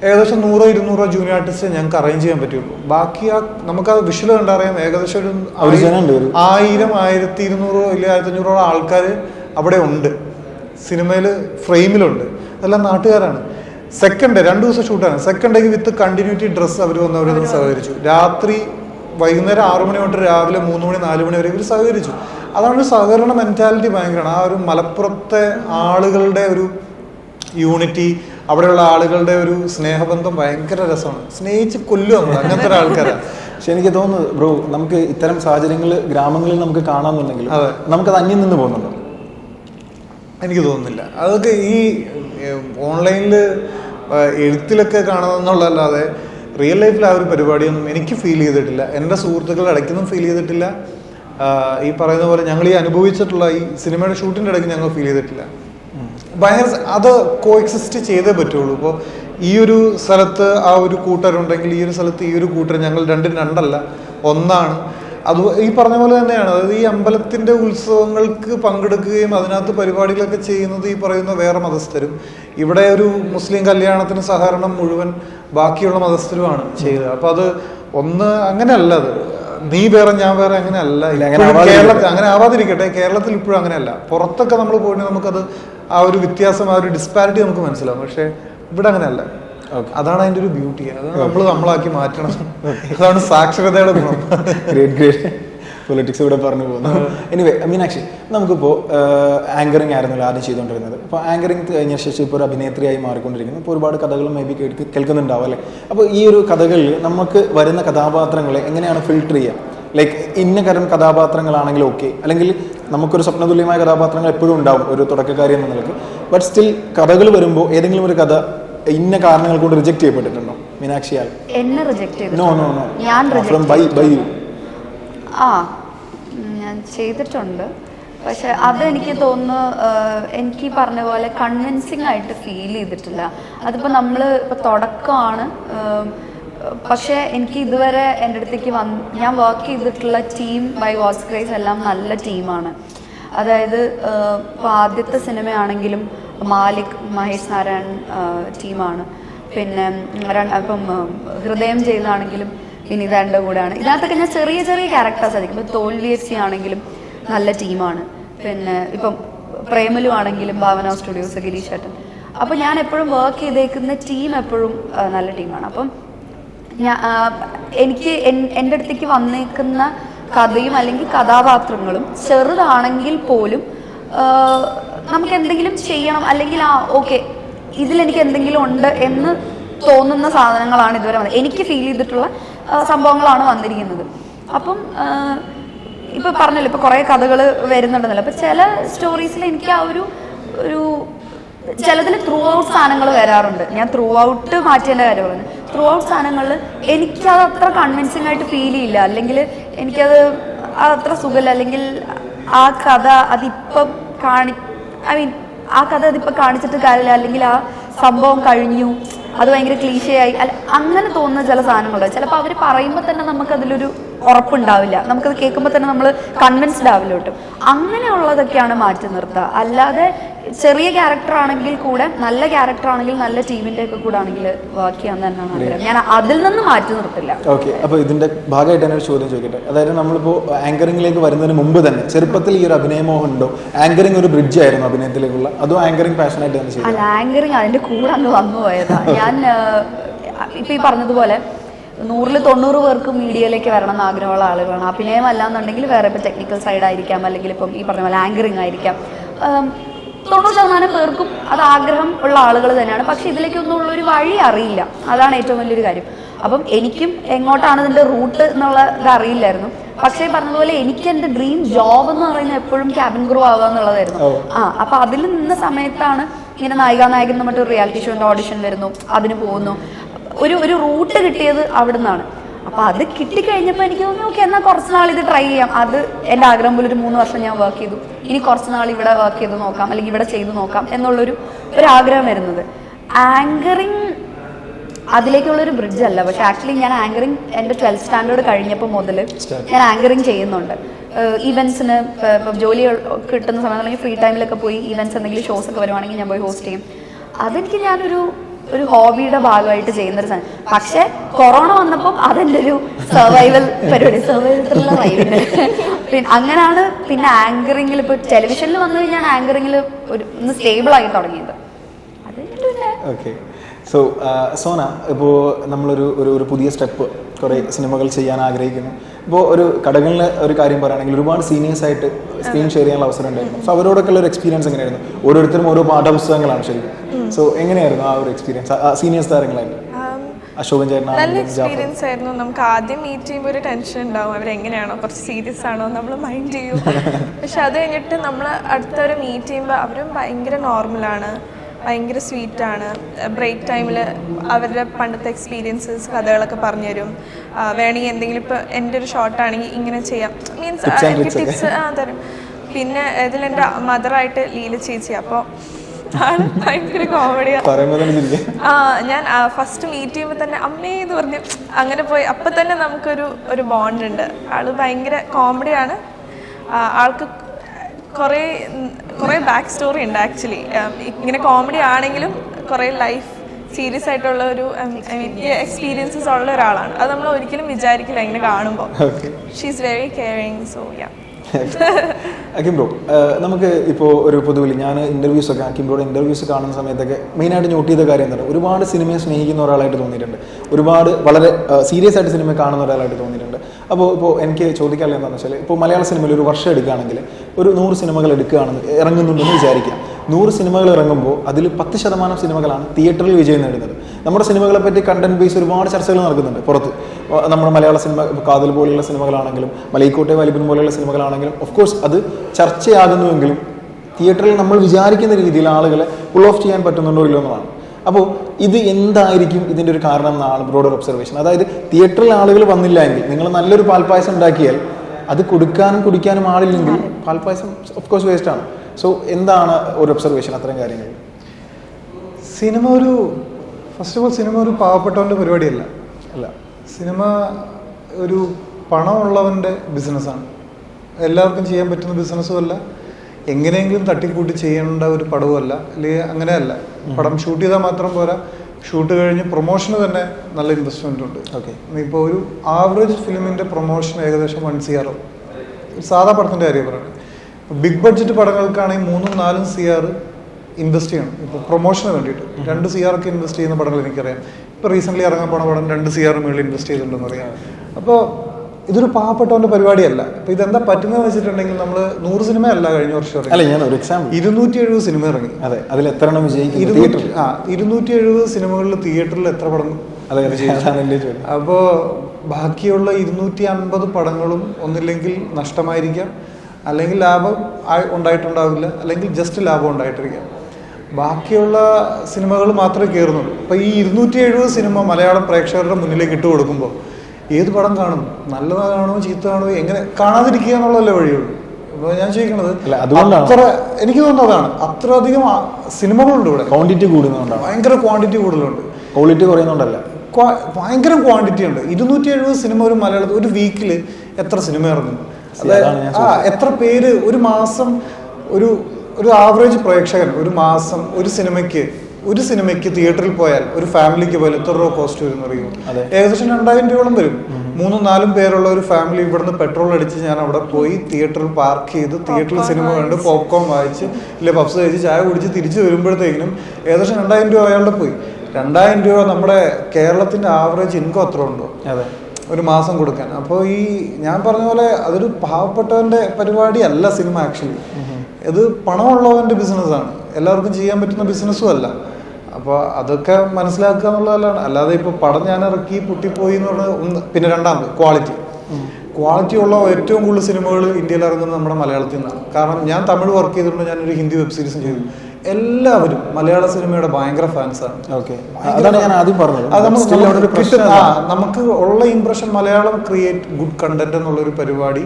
ഏകദേശം നൂറോ ഇരുന്നൂറോ ജൂനിയർ ആർട്ടിസ്റ്റ് ഞങ്ങൾക്ക് അറേഞ്ച് ചെയ്യാൻ പറ്റുള്ളൂ. ബാക്കി ആ നമുക്ക് ആ വിഷ്വൽ കണ്ടറിയാം ഏകദേശം ഒരു- ആയിരം ആയിരത്തി ഇരുന്നൂറോ ഇല്ല ആയിരത്തി അഞ്ഞൂറോളം ആൾക്കാർ അവിടെ ഉണ്ട്. സിനിമയിൽ ഫ്രെയിമിലുണ്ട്. അതെല്ലാം നാട്ടുകാരാണ്. സെക്കൻഡ് രണ്ട് ദിവസം ഷൂട്ടാണ്. സെക്കൻഡ് ഡേക്ക് വിത്ത് കണ്ടിന്യൂറ്റി ഡ്രസ്സ് അവർ വന്ന് അവർ സഹകരിച്ചു. രാത്രി വൈകുന്നേരം ആറു മണി തൊട്ട് രാവിലെ മൂന്ന് മണി നാല് മണി വരെ ഇവർ സഹകരിച്ചു. അതാണ് ഒരു സഹകരണ മെന്റാലിറ്റി ഭയങ്കരമാണ്. ആ ഒരു മലപ്പുറത്തെ ആളുകളുടെ ഒരു യൂണിറ്റി അവിടെയുള്ള ആളുകളുടെ ഒരു സ്നേഹബന്ധം ഭയങ്കര രസമാണ്. സ്നേഹിച്ച് കൊല്ലുക നമ്മൾ അങ്ങനത്തെ ഒരു ആൾക്കാരാണ് പക്ഷെ എനിക്ക് തോന്നുന്നു ബ്രോ നമുക്ക് ഇത്തരം സാഹചര്യങ്ങൾ ഗ്രാമങ്ങളിൽ നമുക്ക് കാണാമെന്നുണ്ടെങ്കിൽ. നമുക്കത് അന്യം നിന്ന് പോകുന്നുണ്ടോ. എനിക്ക് തോന്നുന്നില്ല. അതൊക്കെ ഈ ഓൺലൈനിൽ എഴുത്തിലൊക്കെ കാണുന്നതെന്നുള്ളതല്ലാതെ റിയൽ ലൈഫിൽ ആ ഒരു പരിപാടിയൊന്നും എനിക്ക് ഫീൽ ചെയ്തിട്ടില്ല. എന്റെ സുഹൃത്തുക്കളുടെ ഇടയ്ക്കൊന്നും ഫീൽ ചെയ്തിട്ടില്ല. ഈ പറയുന്ന പോലെ ഞങ്ങൾ ഈ അനുഭവിച്ചിട്ടുള്ള ഈ സിനിമയുടെ ഷൂട്ടിന്റെ ഇടയ്ക്ക് ഞങ്ങൾ ഫീൽ ചെയ്തിട്ടില്ല. ഭയങ്കര അത് കോ എക്സിസ്റ്റ് ചെയ്തേ പറ്റുള്ളൂ. ഇപ്പോൾ ഈ ഒരു സ്ഥലത്ത് ആ ഒരു കൂട്ടരുണ്ടെങ്കിൽ ഈ ഒരു സ്ഥലത്ത് ഈ ഒരു കൂട്ടർ ഞങ്ങൾ രണ്ടും രണ്ടല്ല ഒന്നാണ്. അത് ഈ പറഞ്ഞ പോലെ തന്നെയാണ്. അതായത് ഈ അമ്പലത്തിന്റെ ഉത്സവങ്ങൾക്ക് പങ്കെടുക്കുകയും അതിനകത്ത് പരിപാടികളൊക്കെ ചെയ്യുന്നത് ഈ പറയുന്ന വേറെ മതസ്ഥരും. ഇവിടെ ഒരു മുസ്ലിം കല്യാണത്തിന് സഹകരണം മുഴുവൻ ബാക്കിയുള്ള മതസ്ഥരുമാണ് ചെയ്തത് അപ്പൊ അത് ഒന്ന് അങ്ങനെയല്ല അത്. നീ വേറെ ഞാൻ വേറെ അങ്ങനെയല്ല. കേരളത്തിൽ അങ്ങനെ ആവാതിരിക്കട്ടെ. കേരളത്തിൽ ഇപ്പോഴും അങ്ങനെയല്ല. പുറത്തൊക്കെ നമ്മൾ പോയിട്ട് നമുക്കത് ആ ഒരു വ്യത്യാസം ആ ഒരു ഡിസ്പാരിറ്റി നമുക്ക് മനസ്സിലാവും. പക്ഷേ ഇവിടെ അങ്ങനെയല്ല. അതാണ് അതിന്റെ ഒരു ബ്യൂട്ടി അത് നമ്മൾ നമ്മളാക്കി മാറ്റണം. അതാണ് സാക്ഷരതയുടെ ഗുണം. ഗ്രേറ്റ് ഗ്രേറ്റ് പൊളിറ്റിക്സ് ഇവിടെ പറഞ്ഞു പോകുന്നു. എനിവേ മീനാക്ഷി നമുക്കിപ്പോൾ ആങ്കറിങ് ആയിരുന്നു ആദ്യം ചെയ്തുകൊണ്ടിരുന്നത് അപ്പോൾ ആങ്കറിങ് കഴിഞ്ഞ ശേഷം ഇപ്പോൾ ഒരു അഭിനേത്രിയായി മാറിക്കൊണ്ടിരിക്കുന്നു. ഇപ്പോൾ ഒരുപാട് കഥകളും മേ ബി കേൾക്ക് കേൾക്കുന്നുണ്ടാവും അല്ലേ? അപ്പോൾ ഈ ഒരു കഥകളിൽ നമുക്ക് വരുന്ന കഥാപാത്രങ്ങളെ എങ്ങനെയാണ് ഫിൽട്ടർ ചെയ്യുക? ലൈക്ക് ഇന്ന കരം കഥാപാത്രങ്ങളാണെങ്കിൽ ഓക്കെ അല്ലെങ്കിൽ നമുക്കൊരു സ്വപ്നതുല്യമായ കഥാപാത്രങ്ങൾ എപ്പോഴും ഉണ്ടാവും ഒരു തുടക്കക്കാരി എന്ന നിലയ്ക്ക്. ബട്ട് സ്റ്റിൽ കഥകൾ വരുമ്പോൾ ഏതെങ്കിലും ഒരു കഥ ഇന്ന കാരണങ്ങൾ കൊണ്ട് റിജക്ട് ചെയ്യപ്പെട്ടിട്ടുണ്ടോ മീനാക്ഷിയാൽ എന്നെ റിജക്ട് ചെയ്തു നോ നോ നോ ഞാൻ ഫ്രം ബൈ ബൈ യു ആ ഞാൻ ചെയ്തിട്ടുണ്ട്. പക്ഷെ അതെനിക്ക് തോന്നുന്നു എനിക്ക് ഈ പറഞ്ഞ പോലെ കൺവിൻസിങ് ആയിട്ട് ഫീൽ ചെയ്തിട്ടില്ല. അതിപ്പോൾ നമ്മൾ ഇപ്പോൾ തുടക്കമാണ്. പക്ഷേ എനിക്ക് ഇതുവരെ എന്റെ അടുത്തേക്ക് വന്ന് ഞാൻ വർക്ക് ചെയ്തിട്ടുള്ള ടീം ബൈ വാസ് ക്രൈസ് എല്ലാം നല്ല ടീമാണ് അതായത് ഇപ്പോൾ ആദ്യത്തെ സിനിമയാണെങ്കിലും മാലിക് മഹേഷ് നാരായൺ ടീമാണ്. പിന്നെ ഇപ്പം ഹൃദയം ചെയ്താണെങ്കിലും വിനീതാന്റെ കൂടെയാണ്. ഇതിനകത്തൊക്കെ ഞാൻ ചെറിയ ചെറിയ ക്യാരക്ടേഴ്സ് ആയിരിക്കും. ഇപ്പോൾ തോൽവി എഫ് സി ആണെങ്കിലും നല്ല ടീമാണ്. പിന്നെ ഇപ്പം പ്രേമലു ആണെങ്കിലും ഭാവന സ്റ്റുഡിയോസ് ഗിരീഷ് ഏട്ടൻ അപ്പോൾ ഞാൻ എപ്പോഴും വർക്ക് ചെയ്തേക്കുന്ന ടീം എപ്പോഴും നല്ല ടീമാണ് അപ്പം ഞാൻ എനിക്ക് എൻ- എന്റെ അടുത്തേക്ക് വന്നേക്കുന്ന കഥയും അല്ലെങ്കിൽ കഥാപാത്രങ്ങളും ചെറുതാണെങ്കിൽ പോലും നമുക്ക് എന്തെങ്കിലും ചെയ്യണം അല്ലെങ്കിൽ ആ ഓക്കെ ഇതിലെനിക്ക് എന്തെങ്കിലും ഉണ്ട് എന്ന് തോന്നുന്ന സാധനങ്ങളാണ് ഇതുവരെ വന്നത്. എനിക്ക് ഫീൽ ചെയ്തിട്ടുള്ള സംഭവങ്ങളാണ് വന്നിരിക്കുന്നത്. അപ്പം ഇപ്പം പറഞ്ഞല്ലോ ഇപ്പം കുറേ കഥകൾ വരുന്നുണ്ടെന്നല്ലോ? അപ്പം ചില സ്റ്റോറീസിൽ എനിക്ക് ആ ഒരു ഒരു ചിലതിൽ ത്രൂ ഔട്ട് സാധനങ്ങൾ വരാറുണ്ട്. ഞാൻ ത്രൂ ഔട്ട് മാറ്റേണ്ട കാര്യമാണ്. ത്രൂ ഔട്ട് സാധനങ്ങളിൽ എനിക്കത് അത്ര കൺവിൻസിങ് ആയിട്ട് ഫീൽ ചെയ്യില്ല. അല്ലെങ്കിൽ എനിക്കത് അത് അത്ര സുഖമില്ല അല്ലെങ്കിൽ ആ കഥ അതിപ്പം കാണി ഐ മീൻ ആ കഥ അതിപ്പോൾ കാണിച്ചിട്ട് കാര്യമില്ല. അല്ലെങ്കിൽ ആ സംഭവം കഴിഞ്ഞു. അത് ഭയങ്കര ക്ലീശയായി അല്ല അങ്ങനെ തോന്നുന്ന ചില സാധനങ്ങളുണ്ട്. ചിലപ്പോൾ അവർ പറയുമ്പോൾ തന്നെ നമുക്കതിലൊരു ഉറപ്പുണ്ടാവില്ല. നമുക്കത് കേൾക്കുമ്പോൾ തന്നെ നമ്മൾ കൺവിൻസ്ഡ് ആവില്ല കേട്ടോ അങ്ങനെയുള്ളതൊക്കെയാണ് മാറ്റി നിർത്തുക അല്ലാതെ ചെറിയ ക്യാരക്ടർ ആണെങ്കിൽ കൂടെ നല്ല ക്യാരക്ടർ ആണെങ്കിൽ നല്ല ടീമിന്റെ ഒക്കെ കൂടെ ആണെങ്കിൽ വർക്ക് ചെയ്യാൻ തന്നെയാണ് ആഗ്രഹം. ഞാൻ അതിൽ നിന്ന് മാറ്റി നിർത്തില്ല. ഓക്കെ അപ്പോൾ ഇതിന്റെ ഭാഗമായിട്ട് തന്നെ ഒരു ചോദ്യം ചോദിക്കട്ടെ? അതായത് നമ്മളിപ്പോൾ ആങ്കറിംഗിലേക്ക് വരുന്നതിന് മുമ്പ് തന്നെ ചെറുപ്പത്തിൽ ഈ ഒരു അഭിനയമോഹം ഉണ്ടോ? ആങ്കറിംഗ് ഒരു ബ്രിഡ്ജ് ആയിരുന്നു അഭിനയത്തിലേക്കുള്ള. അതോ ആങ്കറിംഗ് പാഷനായിട്ട് തന്നെ അല്ല ആങ്കറിംഗ് അതിന്റെ കൂടെ അങ്ങ് വന്നു പോയതാ. ഞാൻ ഇപ്പൊ ഈ പറഞ്ഞതുപോലെ നൂറിൽ തൊണ്ണൂറ് പേർക്ക് മീഡിയയിലേക്ക് വരണം എന്ന് ആഗ്രഹമുള്ള ആളുകളാണ്. അഭിനയം അല്ലാന്നുണ്ടെങ്കിൽ വേറെ ഇപ്പം ടെക്നിക്കൽ സൈഡ് ആയിരിക്കാം അല്ലെങ്കിൽ ഇപ്പം ഈ പറഞ്ഞ പോലെ ആങ്കറിങ് ആയിരിക്കാം. തൊണ്ണൂറ് ശതമാനം പേർക്കും അത് ആഗ്രഹം ഉള്ള ആളുകൾ തന്നെയാണ്. പക്ഷെ ഇതിലേക്കൊന്നും ഉള്ളൊരു വഴി അറിയില്ല. അതാണ് ഏറ്റവും വലിയൊരു കാര്യം. അപ്പം എനിക്കും എങ്ങോട്ടാണ് ഇതിന്റെ റൂട്ട് എന്നുള്ള ഇത് അറിയില്ലായിരുന്നു. പക്ഷേ പറഞ്ഞതുപോലെ എനിക്ക് എന്റെ ഡ്രീം ജോബ് എന്ന് പറയുന്നത് എപ്പോഴും ക്യാബിൻ ക്രൂ ആവുക എന്നുള്ളതായിരുന്നു. ആ അപ്പൊ അതിൽ നിന്ന സമയത്താണ് ഇങ്ങനെ നായിക നായകൻ എന്ന് പറഞ്ഞിട്ട് റിയാലിറ്റി ഷോന്റെ ഓഡിഷൻ വരുന്നു. അതിന് പോകുന്നു. ഒരു ഒരു റൂട്ട് കിട്ടിയത് അവിടെ നിന്നാണ് അപ്പൊ അത് കിട്ടിക്കഴിഞ്ഞപ്പോൾ എനിക്ക് തോന്നി ഓക്കെ എന്നാൽ കുറച്ച് നാൾ ഇത് ട്രൈ ചെയ്യാം. അത് എന്റെ ആഗ്രഹം പോലെ ഒരു മൂന്ന് വർഷം ഞാൻ വർക്ക് ചെയ്തു. ഇനി കുറച്ച് നാൾ ഇവിടെ വർക്ക് ചെയ്ത് നോക്കാം അല്ലെങ്കിൽ ഇവിടെ ചെയ്ത് നോക്കാം എന്നുള്ളൊരു ഒരു ആഗ്രഹം വരുന്നത്. ആങ്കറിങ് അതിലേക്കുള്ളൊരു ബ്രിഡ്ജ് അല്ല പക്ഷെ ആക്ച്വലി ഞാൻ ആങ്കറിങ് എന്റെ ട്വൽത്ത് സ്റ്റാൻഡേർഡ് കഴിഞ്ഞപ്പോൾ മുതൽ ഞാൻ ആങ്കറിങ് ചെയ്യുന്നുണ്ട്. ഇവന്റ്സിന് ജോലി കിട്ടുന്ന സമയത്ത് അല്ലെങ്കിൽ ഫ്രീ ടൈമിലൊക്കെ പോയി ഇവന്റ്സ് എന്തെങ്കിലും ഷോസ് ഒക്കെ വരുവാണെങ്കിൽ ഞാൻ പോയി ഹോസ്റ്റ് ചെയ്യും. അതെനിക്ക് ഞാനൊരു ഒരു ഹോബിയുടെ ഭാഗമായിട്ട് ചെയ്യുന്ന ഒരു സാധനം. പക്ഷെ കൊറോണ വന്നപ്പോൾ അതെന്റെ ഒരു സർവൈവൽ പരിപാടി സർവൈവൽ പിന്നെ അങ്ങനെയാണ് പിന്നെ ആങ്കറിങ്ങിൽ ഇപ്പൊ ടെലിവിഷനിൽ വന്നു കഴിഞ്ഞാൽ ആങ്കറിങ്ങിൽ ഒരു ഒന്ന് സ്റ്റേബിൾ ആയി തുടങ്ങിയത്. അത് സോ സോന ഇപ്പോൾ നമ്മളൊരു ഒരു പുതിയ സ്റ്റെപ്പ് കുറേ സിനിമകൾ ചെയ്യാൻ ആഗ്രഹിക്കുന്നു. ഇപ്പോൾ ഒരു കടകളിൽ ഒരു കാര്യം പറയുകയാണെങ്കിൽ ഒരുപാട് സീനിയേഴ്സ് ആയിട്ട് സ്ക്രീൻ ഷെയർ ചെയ്യാനുള്ള അവസരം ഉണ്ടായിരുന്നു. സോ അവരോടൊക്കെ ഉള്ള ഒരു എക്സ്പീരിയൻസ് എങ്ങനെയായിരുന്നു? ഓരോരുത്തരും ഓരോ പാഠപുസ്തകങ്ങളാണ് ശരിക്കും സോ എങ്ങനെയായിരുന്നു ആ ഒരു എക്സ്പീരിയൻസ് സീനിയേഴ്സ് താരങ്ങളായിട്ട് ചേട്ടൻ നല്ല എക്സ്പീരിയൻസ് ആയിരുന്നു. നമുക്ക് ആദ്യം മീറ്റ് ചെയ്യുമ്പോൾ ഒരു ടെൻഷൻ ഉണ്ടാവും. അവരെങ്ങനെയാണോ? കുറച്ച് സീരിയസ് ആണോ? നമ്മൾ മൈൻഡ് ചെയ്യും. [laughs] പക്ഷെ അത് കഴിഞ്ഞിട്ട് നമ്മൾ അടുത്തവരെ മീറ്റ് ചെയ്യുമ്പോൾ അവരും ഭയങ്കര നോർമലാണ് ഭയങ്കര സ്വീറ്റാണ് ബ്രേക്ക് ടൈമിൽ അവരുടെ പണ്ടത്തെ എക്സ്പീരിയൻസസ് കഥകളൊക്കെ പറഞ്ഞു തരും വേണമെങ്കിൽ എന്തെങ്കിലും ഇപ്പോൾ എന്റെ ഒരു ഷോർട്ടാണെങ്കിൽ ഇങ്ങനെ ചെയ്യാം. മീൻസ് എനിക്ക് ടിപ്സ് ആ തരും. പിന്നെ ഇതിലെന്റെ മദറായിട്ട് ലീല ചേച്ചി. അപ്പോൾ ആൾ ഭയങ്കര കോമഡിയാണ് ആ ഞാൻ ഫസ്റ്റ് മീറ്റ് ചെയ്യുമ്പോൾ തന്നെ അമ്മേ എന്ന് പറഞ്ഞ് അങ്ങനെ പോയി. അപ്പം തന്നെ നമുക്കൊരു ഒരു ബോണ്ട് ഉണ്ട്. ആൾ ഭയങ്കര കോമഡിയാണ് ആൾക്ക് കുറേ കുറേ ബാക്ക് സ്റ്റോറി ഉണ്ട് ആക്ച്വലി ഇങ്ങനെ കോമഡി ആണെങ്കിലും കുറേ ലൈഫ് സീരിയസ് ആയിട്ടുള്ള ഒരു എക്സ്പീരിയൻസസ് ഉള്ള ഒരാളാണ്. അത് നമ്മൾ ഒരിക്കലും വിചാരിക്കില്ല ഇങ്ങനെ കാണുമ്പോൾ she is very caring so yeah [laughs] Hakeem bro നമുക്ക് ഇപ്പോൾ ഒരു പൊതുവിൽ ഞാൻ ഇന്റർവ്യൂസ് ഒക്കെ അക്കിം ബ്രോയുടെ ഇന്റർവ്യൂസ് കാണുന്ന സമയത്തൊക്കെ മെയിനായിട്ട് നോട്ട് ചെയ്ത കാര്യം എന്താണ്? ഒരുപാട് സിനിമയെ സ്നേഹിക്കുന്ന ഒരാളായിട്ട് തോന്നിയിട്ടുണ്ട്. ഒരുപാട് വളരെ സീരിയസ് ആയിട്ട് സിനിമ കാണുന്ന ഒരാളായിട്ട് തോന്നിയിട്ടുണ്ട്. അപ്പോൾ ഇപ്പോൾ എനിക്ക് ചോദിക്കാനുള്ള എന്താണെന്ന് വെച്ചാൽ ഇപ്പോൾ മലയാള സിനിമയിൽ ഒരു വർഷം എടുക്കുകയാണെങ്കിൽ ഒരു നൂറ് സിനിമകൾ എടുക്കുകയാണെന്ന് ഇറങ്ങുന്നുണ്ടെന്ന് വിചാരിക്കാം. നൂറ് സിനിമകൾ ഇറങ്ങുമ്പോൾ അതിൽ പത്ത് ശതമാനം സിനിമകളാണ് തിയേറ്ററിൽ വിജയം നേടുന്നത്. നമ്മുടെ സിനിമകളെ പറ്റി കണ്ടന്റ് ബേസ് ഒരുപാട് ചർച്ചകൾ നടക്കുന്നുണ്ട് പുറത്ത്. നമ്മുടെ മലയാള സിനിമ കാതൽ പോലെയുള്ള സിനിമകളാണെങ്കിലും മലയിക്കോട്ടെ വലിപ്പൻ പോലെയുള്ള സിനിമകളാണെങ്കിലും ഓഫ് കോഴ്സ് അത് ചർച്ചയാകുന്നുവെങ്കിലും തിയേറ്ററിൽ നമ്മൾ വിചാരിക്കുന്ന രീതിയിൽ ആളുകളെ പുൾ ഓഫ് ചെയ്യാൻ പറ്റുന്നുണ്ടോ ഇല്ലോ എന്നുള്ളതാണ്. അപ്പോൾ ഇത് എന്തായിരിക്കും ഇതിന്റെ ഒരു കാരണം എന്നാണ് ബ്രോഡർ ഒബ്സർവേഷൻ അതായത് തിയേറ്ററിൽ ആളുകൾ വന്നില്ല എങ്കിൽ നിങ്ങൾ നല്ലൊരു പാൽപ്പായസം ഉണ്ടാക്കിയാൽ അത് കൊടുക്കാനും കുടിക്കാനും ആളില്ലെങ്കിൽ പാൽപ്പായസം ഓഫ് കോഴ്സ് വേസ്റ്റ് ആണ്. സോ എന്താണ് ഒരു ഒബ്സർവേഷൻ അത്തരം കാര്യങ്ങൾ. സിനിമ ഒരു ഫസ്റ്റ് ഓഫ് ഓൾ സിനിമ ഒരു പാവപ്പെട്ടവന്റെ പരിപാടിയല്ല. അല്ല. സിനിമ ഒരു പണമുള്ളവന്റെ ബിസിനസ്സാണ് എല്ലാവർക്കും ചെയ്യാൻ പറ്റുന്ന ബിസിനസ്സും അല്ല. എങ്ങനെയെങ്കിലും തട്ടിക്കൂട്ടി ചെയ്യേണ്ട ഒരു പടവുമല്ല അല്ലെങ്കിൽ അങ്ങനെയല്ല. പടം ഷൂട്ട് ചെയ്താൽ മാത്രം പോരാ. ഷൂട്ട് കഴിഞ്ഞ് പ്രൊമോഷന് തന്നെ നല്ല ഇൻവെസ്റ്റ്മെന്റ് ഉണ്ട്. ഓക്കെ. ഇപ്പോൾ ഒരു ആവറേജ് ഫിലിമിന്റെ പ്രൊമോഷൻ ഏകദേശം വൺ സി ആറോ സാധാ പടത്തിന്റെ കാര്യം പറയുന്നത് ബിഗ് ബഡ്ജറ്റ് പടങ്ങൾക്കാണെങ്കിൽ മൂന്നും നാലും സി ആർ ഇൻവെസ്റ്റ് ചെയ്യണം. ഇപ്പോൾ പ്രൊമോഷന് വേണ്ടിയിട്ട്. രണ്ട് സി ആർക്ക് ഒക്കെ ഇൻവെസ്റ്റ് ചെയ്യുന്ന പടങ്ങൾ എനിക്കറിയാം. ഇപ്പോൾ റീസെന്റ്ലി ഇറങ്ങാൻ പോണ പടം രണ്ട് സി ആർ മുകളിൽ ഇൻവെസ്റ്റ് ചെയ്തിട്ടുണ്ടെന്ന് അറിയാം അപ്പോൾ ഇതൊരു പാവപ്പെട്ടവന്റെ പരിപാടിയല്ല. അപ്പോൾ ഇതെന്താ പറ്റുന്നതെന്ന് വെച്ചിട്ടുണ്ടെങ്കിൽ നമ്മൾ നൂറ് സിനിമ അല്ല കഴിഞ്ഞ വർഷം അല്ല ഞാൻ ഒരു എക്സാമ്പിൾ ഇരുന്നൂറ്റി എഴുപത് സിനിമ ഇറങ്ങി. അതെ അതിൽ എത്ര എണ്ണം വിജയിക്കും ആ ഇരുന്നൂറ്റി എഴുപത് സിനിമകളിൽ തിയേറ്ററിൽ എത്ര പടം അപ്പോൾ ബാക്കിയുള്ള ഇരുന്നൂറ്റി അൻപത് പടങ്ങളും ഒന്നില്ലെങ്കിൽ നഷ്ടമായിരിക്കാം. അല്ലെങ്കിൽ ലാഭം ഉണ്ടായിട്ടുണ്ടാവില്ല അല്ലെങ്കിൽ ജസ്റ്റ് ലാഭം ഉണ്ടായിട്ടിരിക്കാം. ബാക്കിയുള്ള സിനിമകൾ മാത്രമേ കയറുന്നുള്ളൂ. അപ്പോൾ ഈ ഇരുന്നൂറ്റി എഴുപത് സിനിമ മലയാളം പ്രേക്ഷകരുടെ മുന്നിലേക്ക് ഇട്ട് കൊടുക്കുമ്പോൾ ഏത് പടം കാണും? നല്ലതാണോ ചീത്തതാണോ എങ്ങനെ? കാണാതിരിക്കുക എന്നുള്ളതല്ലേ വഴിയുള്ളൂ. അപ്പോൾ ഞാൻ ചോദിക്കുന്നത്. അത്ര എനിക്ക് തോന്നുന്നത് അതാണ്. അത്ര അധികം സിനിമകളുണ്ട് ഇവിടെ. ക്വാണ്ടിറ്റി കൂടുന്നുണ്ട് ഭയങ്കര ക്വാണ്ടിറ്റി കൂടുതലുണ്ട്. ക്വാളിറ്റി കുറയുന്നുണ്ടല്ല ഭയങ്കര ക്വാണ്ടിറ്റി ഉണ്ട്. ഇരുന്നൂറ്റി എഴുപത് സിനിമ ഒരു മലയാളത്തിൽ ഒരു വീക്കിൽ എത്ര സിനിമ ഇറങ്ങും? See, അതാണ് ഞാൻ ആ എത്ര പേര് ഒരു മാസം ഒരു ഒരു ആവറേജ് പ്രേക്ഷകൻ ഒരു മാസം ഒരു സിനിമയ്ക്ക് ഒരു സിനിമയ്ക്ക് തിയേറ്ററിൽ പോയാൽ ഒരു ഫാമിലിക്ക് പോയാൽ എത്ര രൂപ കോസ്റ്റ് വരും അറിയുമോ? ഏകദേശം രണ്ടായിരം രൂപയോളം വരും. മൂന്നും നാലും പേരുള്ള ഒരു ഫാമിലി ഇവിടുന്ന് പെട്രോൾ അടിച്ച് ഞാൻ അവിടെ പോയി തിയേറ്ററിൽ പാർക്ക് ചെയ്ത് തിയേറ്ററിൽ സിനിമ കണ്ട് പോപ്കോൺ വായിച്ച് ഇല്ല പപ്സ് കഴിച്ച് ചായ കുടിച്ച് തിരിച്ചു വരുമ്പോഴത്തേക്കിനും ഏകദേശം രണ്ടായിരം രൂപ അയാളുടെ പോയി. രണ്ടായിരം രൂപ നമ്മുടെ കേരളത്തിന്റെ ആവറേജ് ഇൻകം അത്ര ഉണ്ടോ? അതെ. ഒരു മാസം കൊടുക്കാൻ. അപ്പോൾ ഈ ഞാൻ പറഞ്ഞ പോലെ അതൊരു പാവപ്പെട്ടവന്റെ പരിപാടി അല്ല സിനിമ ആക്ച്വലി. ഇത് പണമുള്ളവന്റെ ബിസിനസ്സാണ് എല്ലാവർക്കും ചെയ്യാൻ പറ്റുന്ന ബിസിനസ്സും അല്ല. അപ്പോൾ അതൊക്കെ മനസ്സിലാക്കുക എന്നുള്ളതല്ലാണ്. അല്ലാതെ ഇപ്പോൾ പടം ഞാൻ ഇറക്കി പൊട്ടിപ്പോയി എന്ന് പറഞ്ഞ ഒന്ന് പിന്നെ രണ്ടാമത് ക്വാളിറ്റി ക്വാളിറ്റി ഉള്ള ഏറ്റവും കൂടുതൽ സിനിമകൾ ഇന്ത്യയിൽ ഇറങ്ങുന്നത് നമ്മുടെ മലയാളത്തിൽ നിന്നാണ്. കാരണം ഞാൻ തമിഴ് വർക്ക് ചെയ്തിട്ടുണ്ട് ഞാനൊരു ഹിന്ദി വെബ് സീരീസും ചെയ്തു. എല്ലാവരും മലയാള സിനിമയുടെ ഭയങ്കര ഫാൻസാണ് അതാണ് ഞാൻ ആദ്യം പറഞ്ഞത്. നമുക്ക് ഉള്ള impression Malayalam create good content എന്നുള്ളൊരു പരിപാടി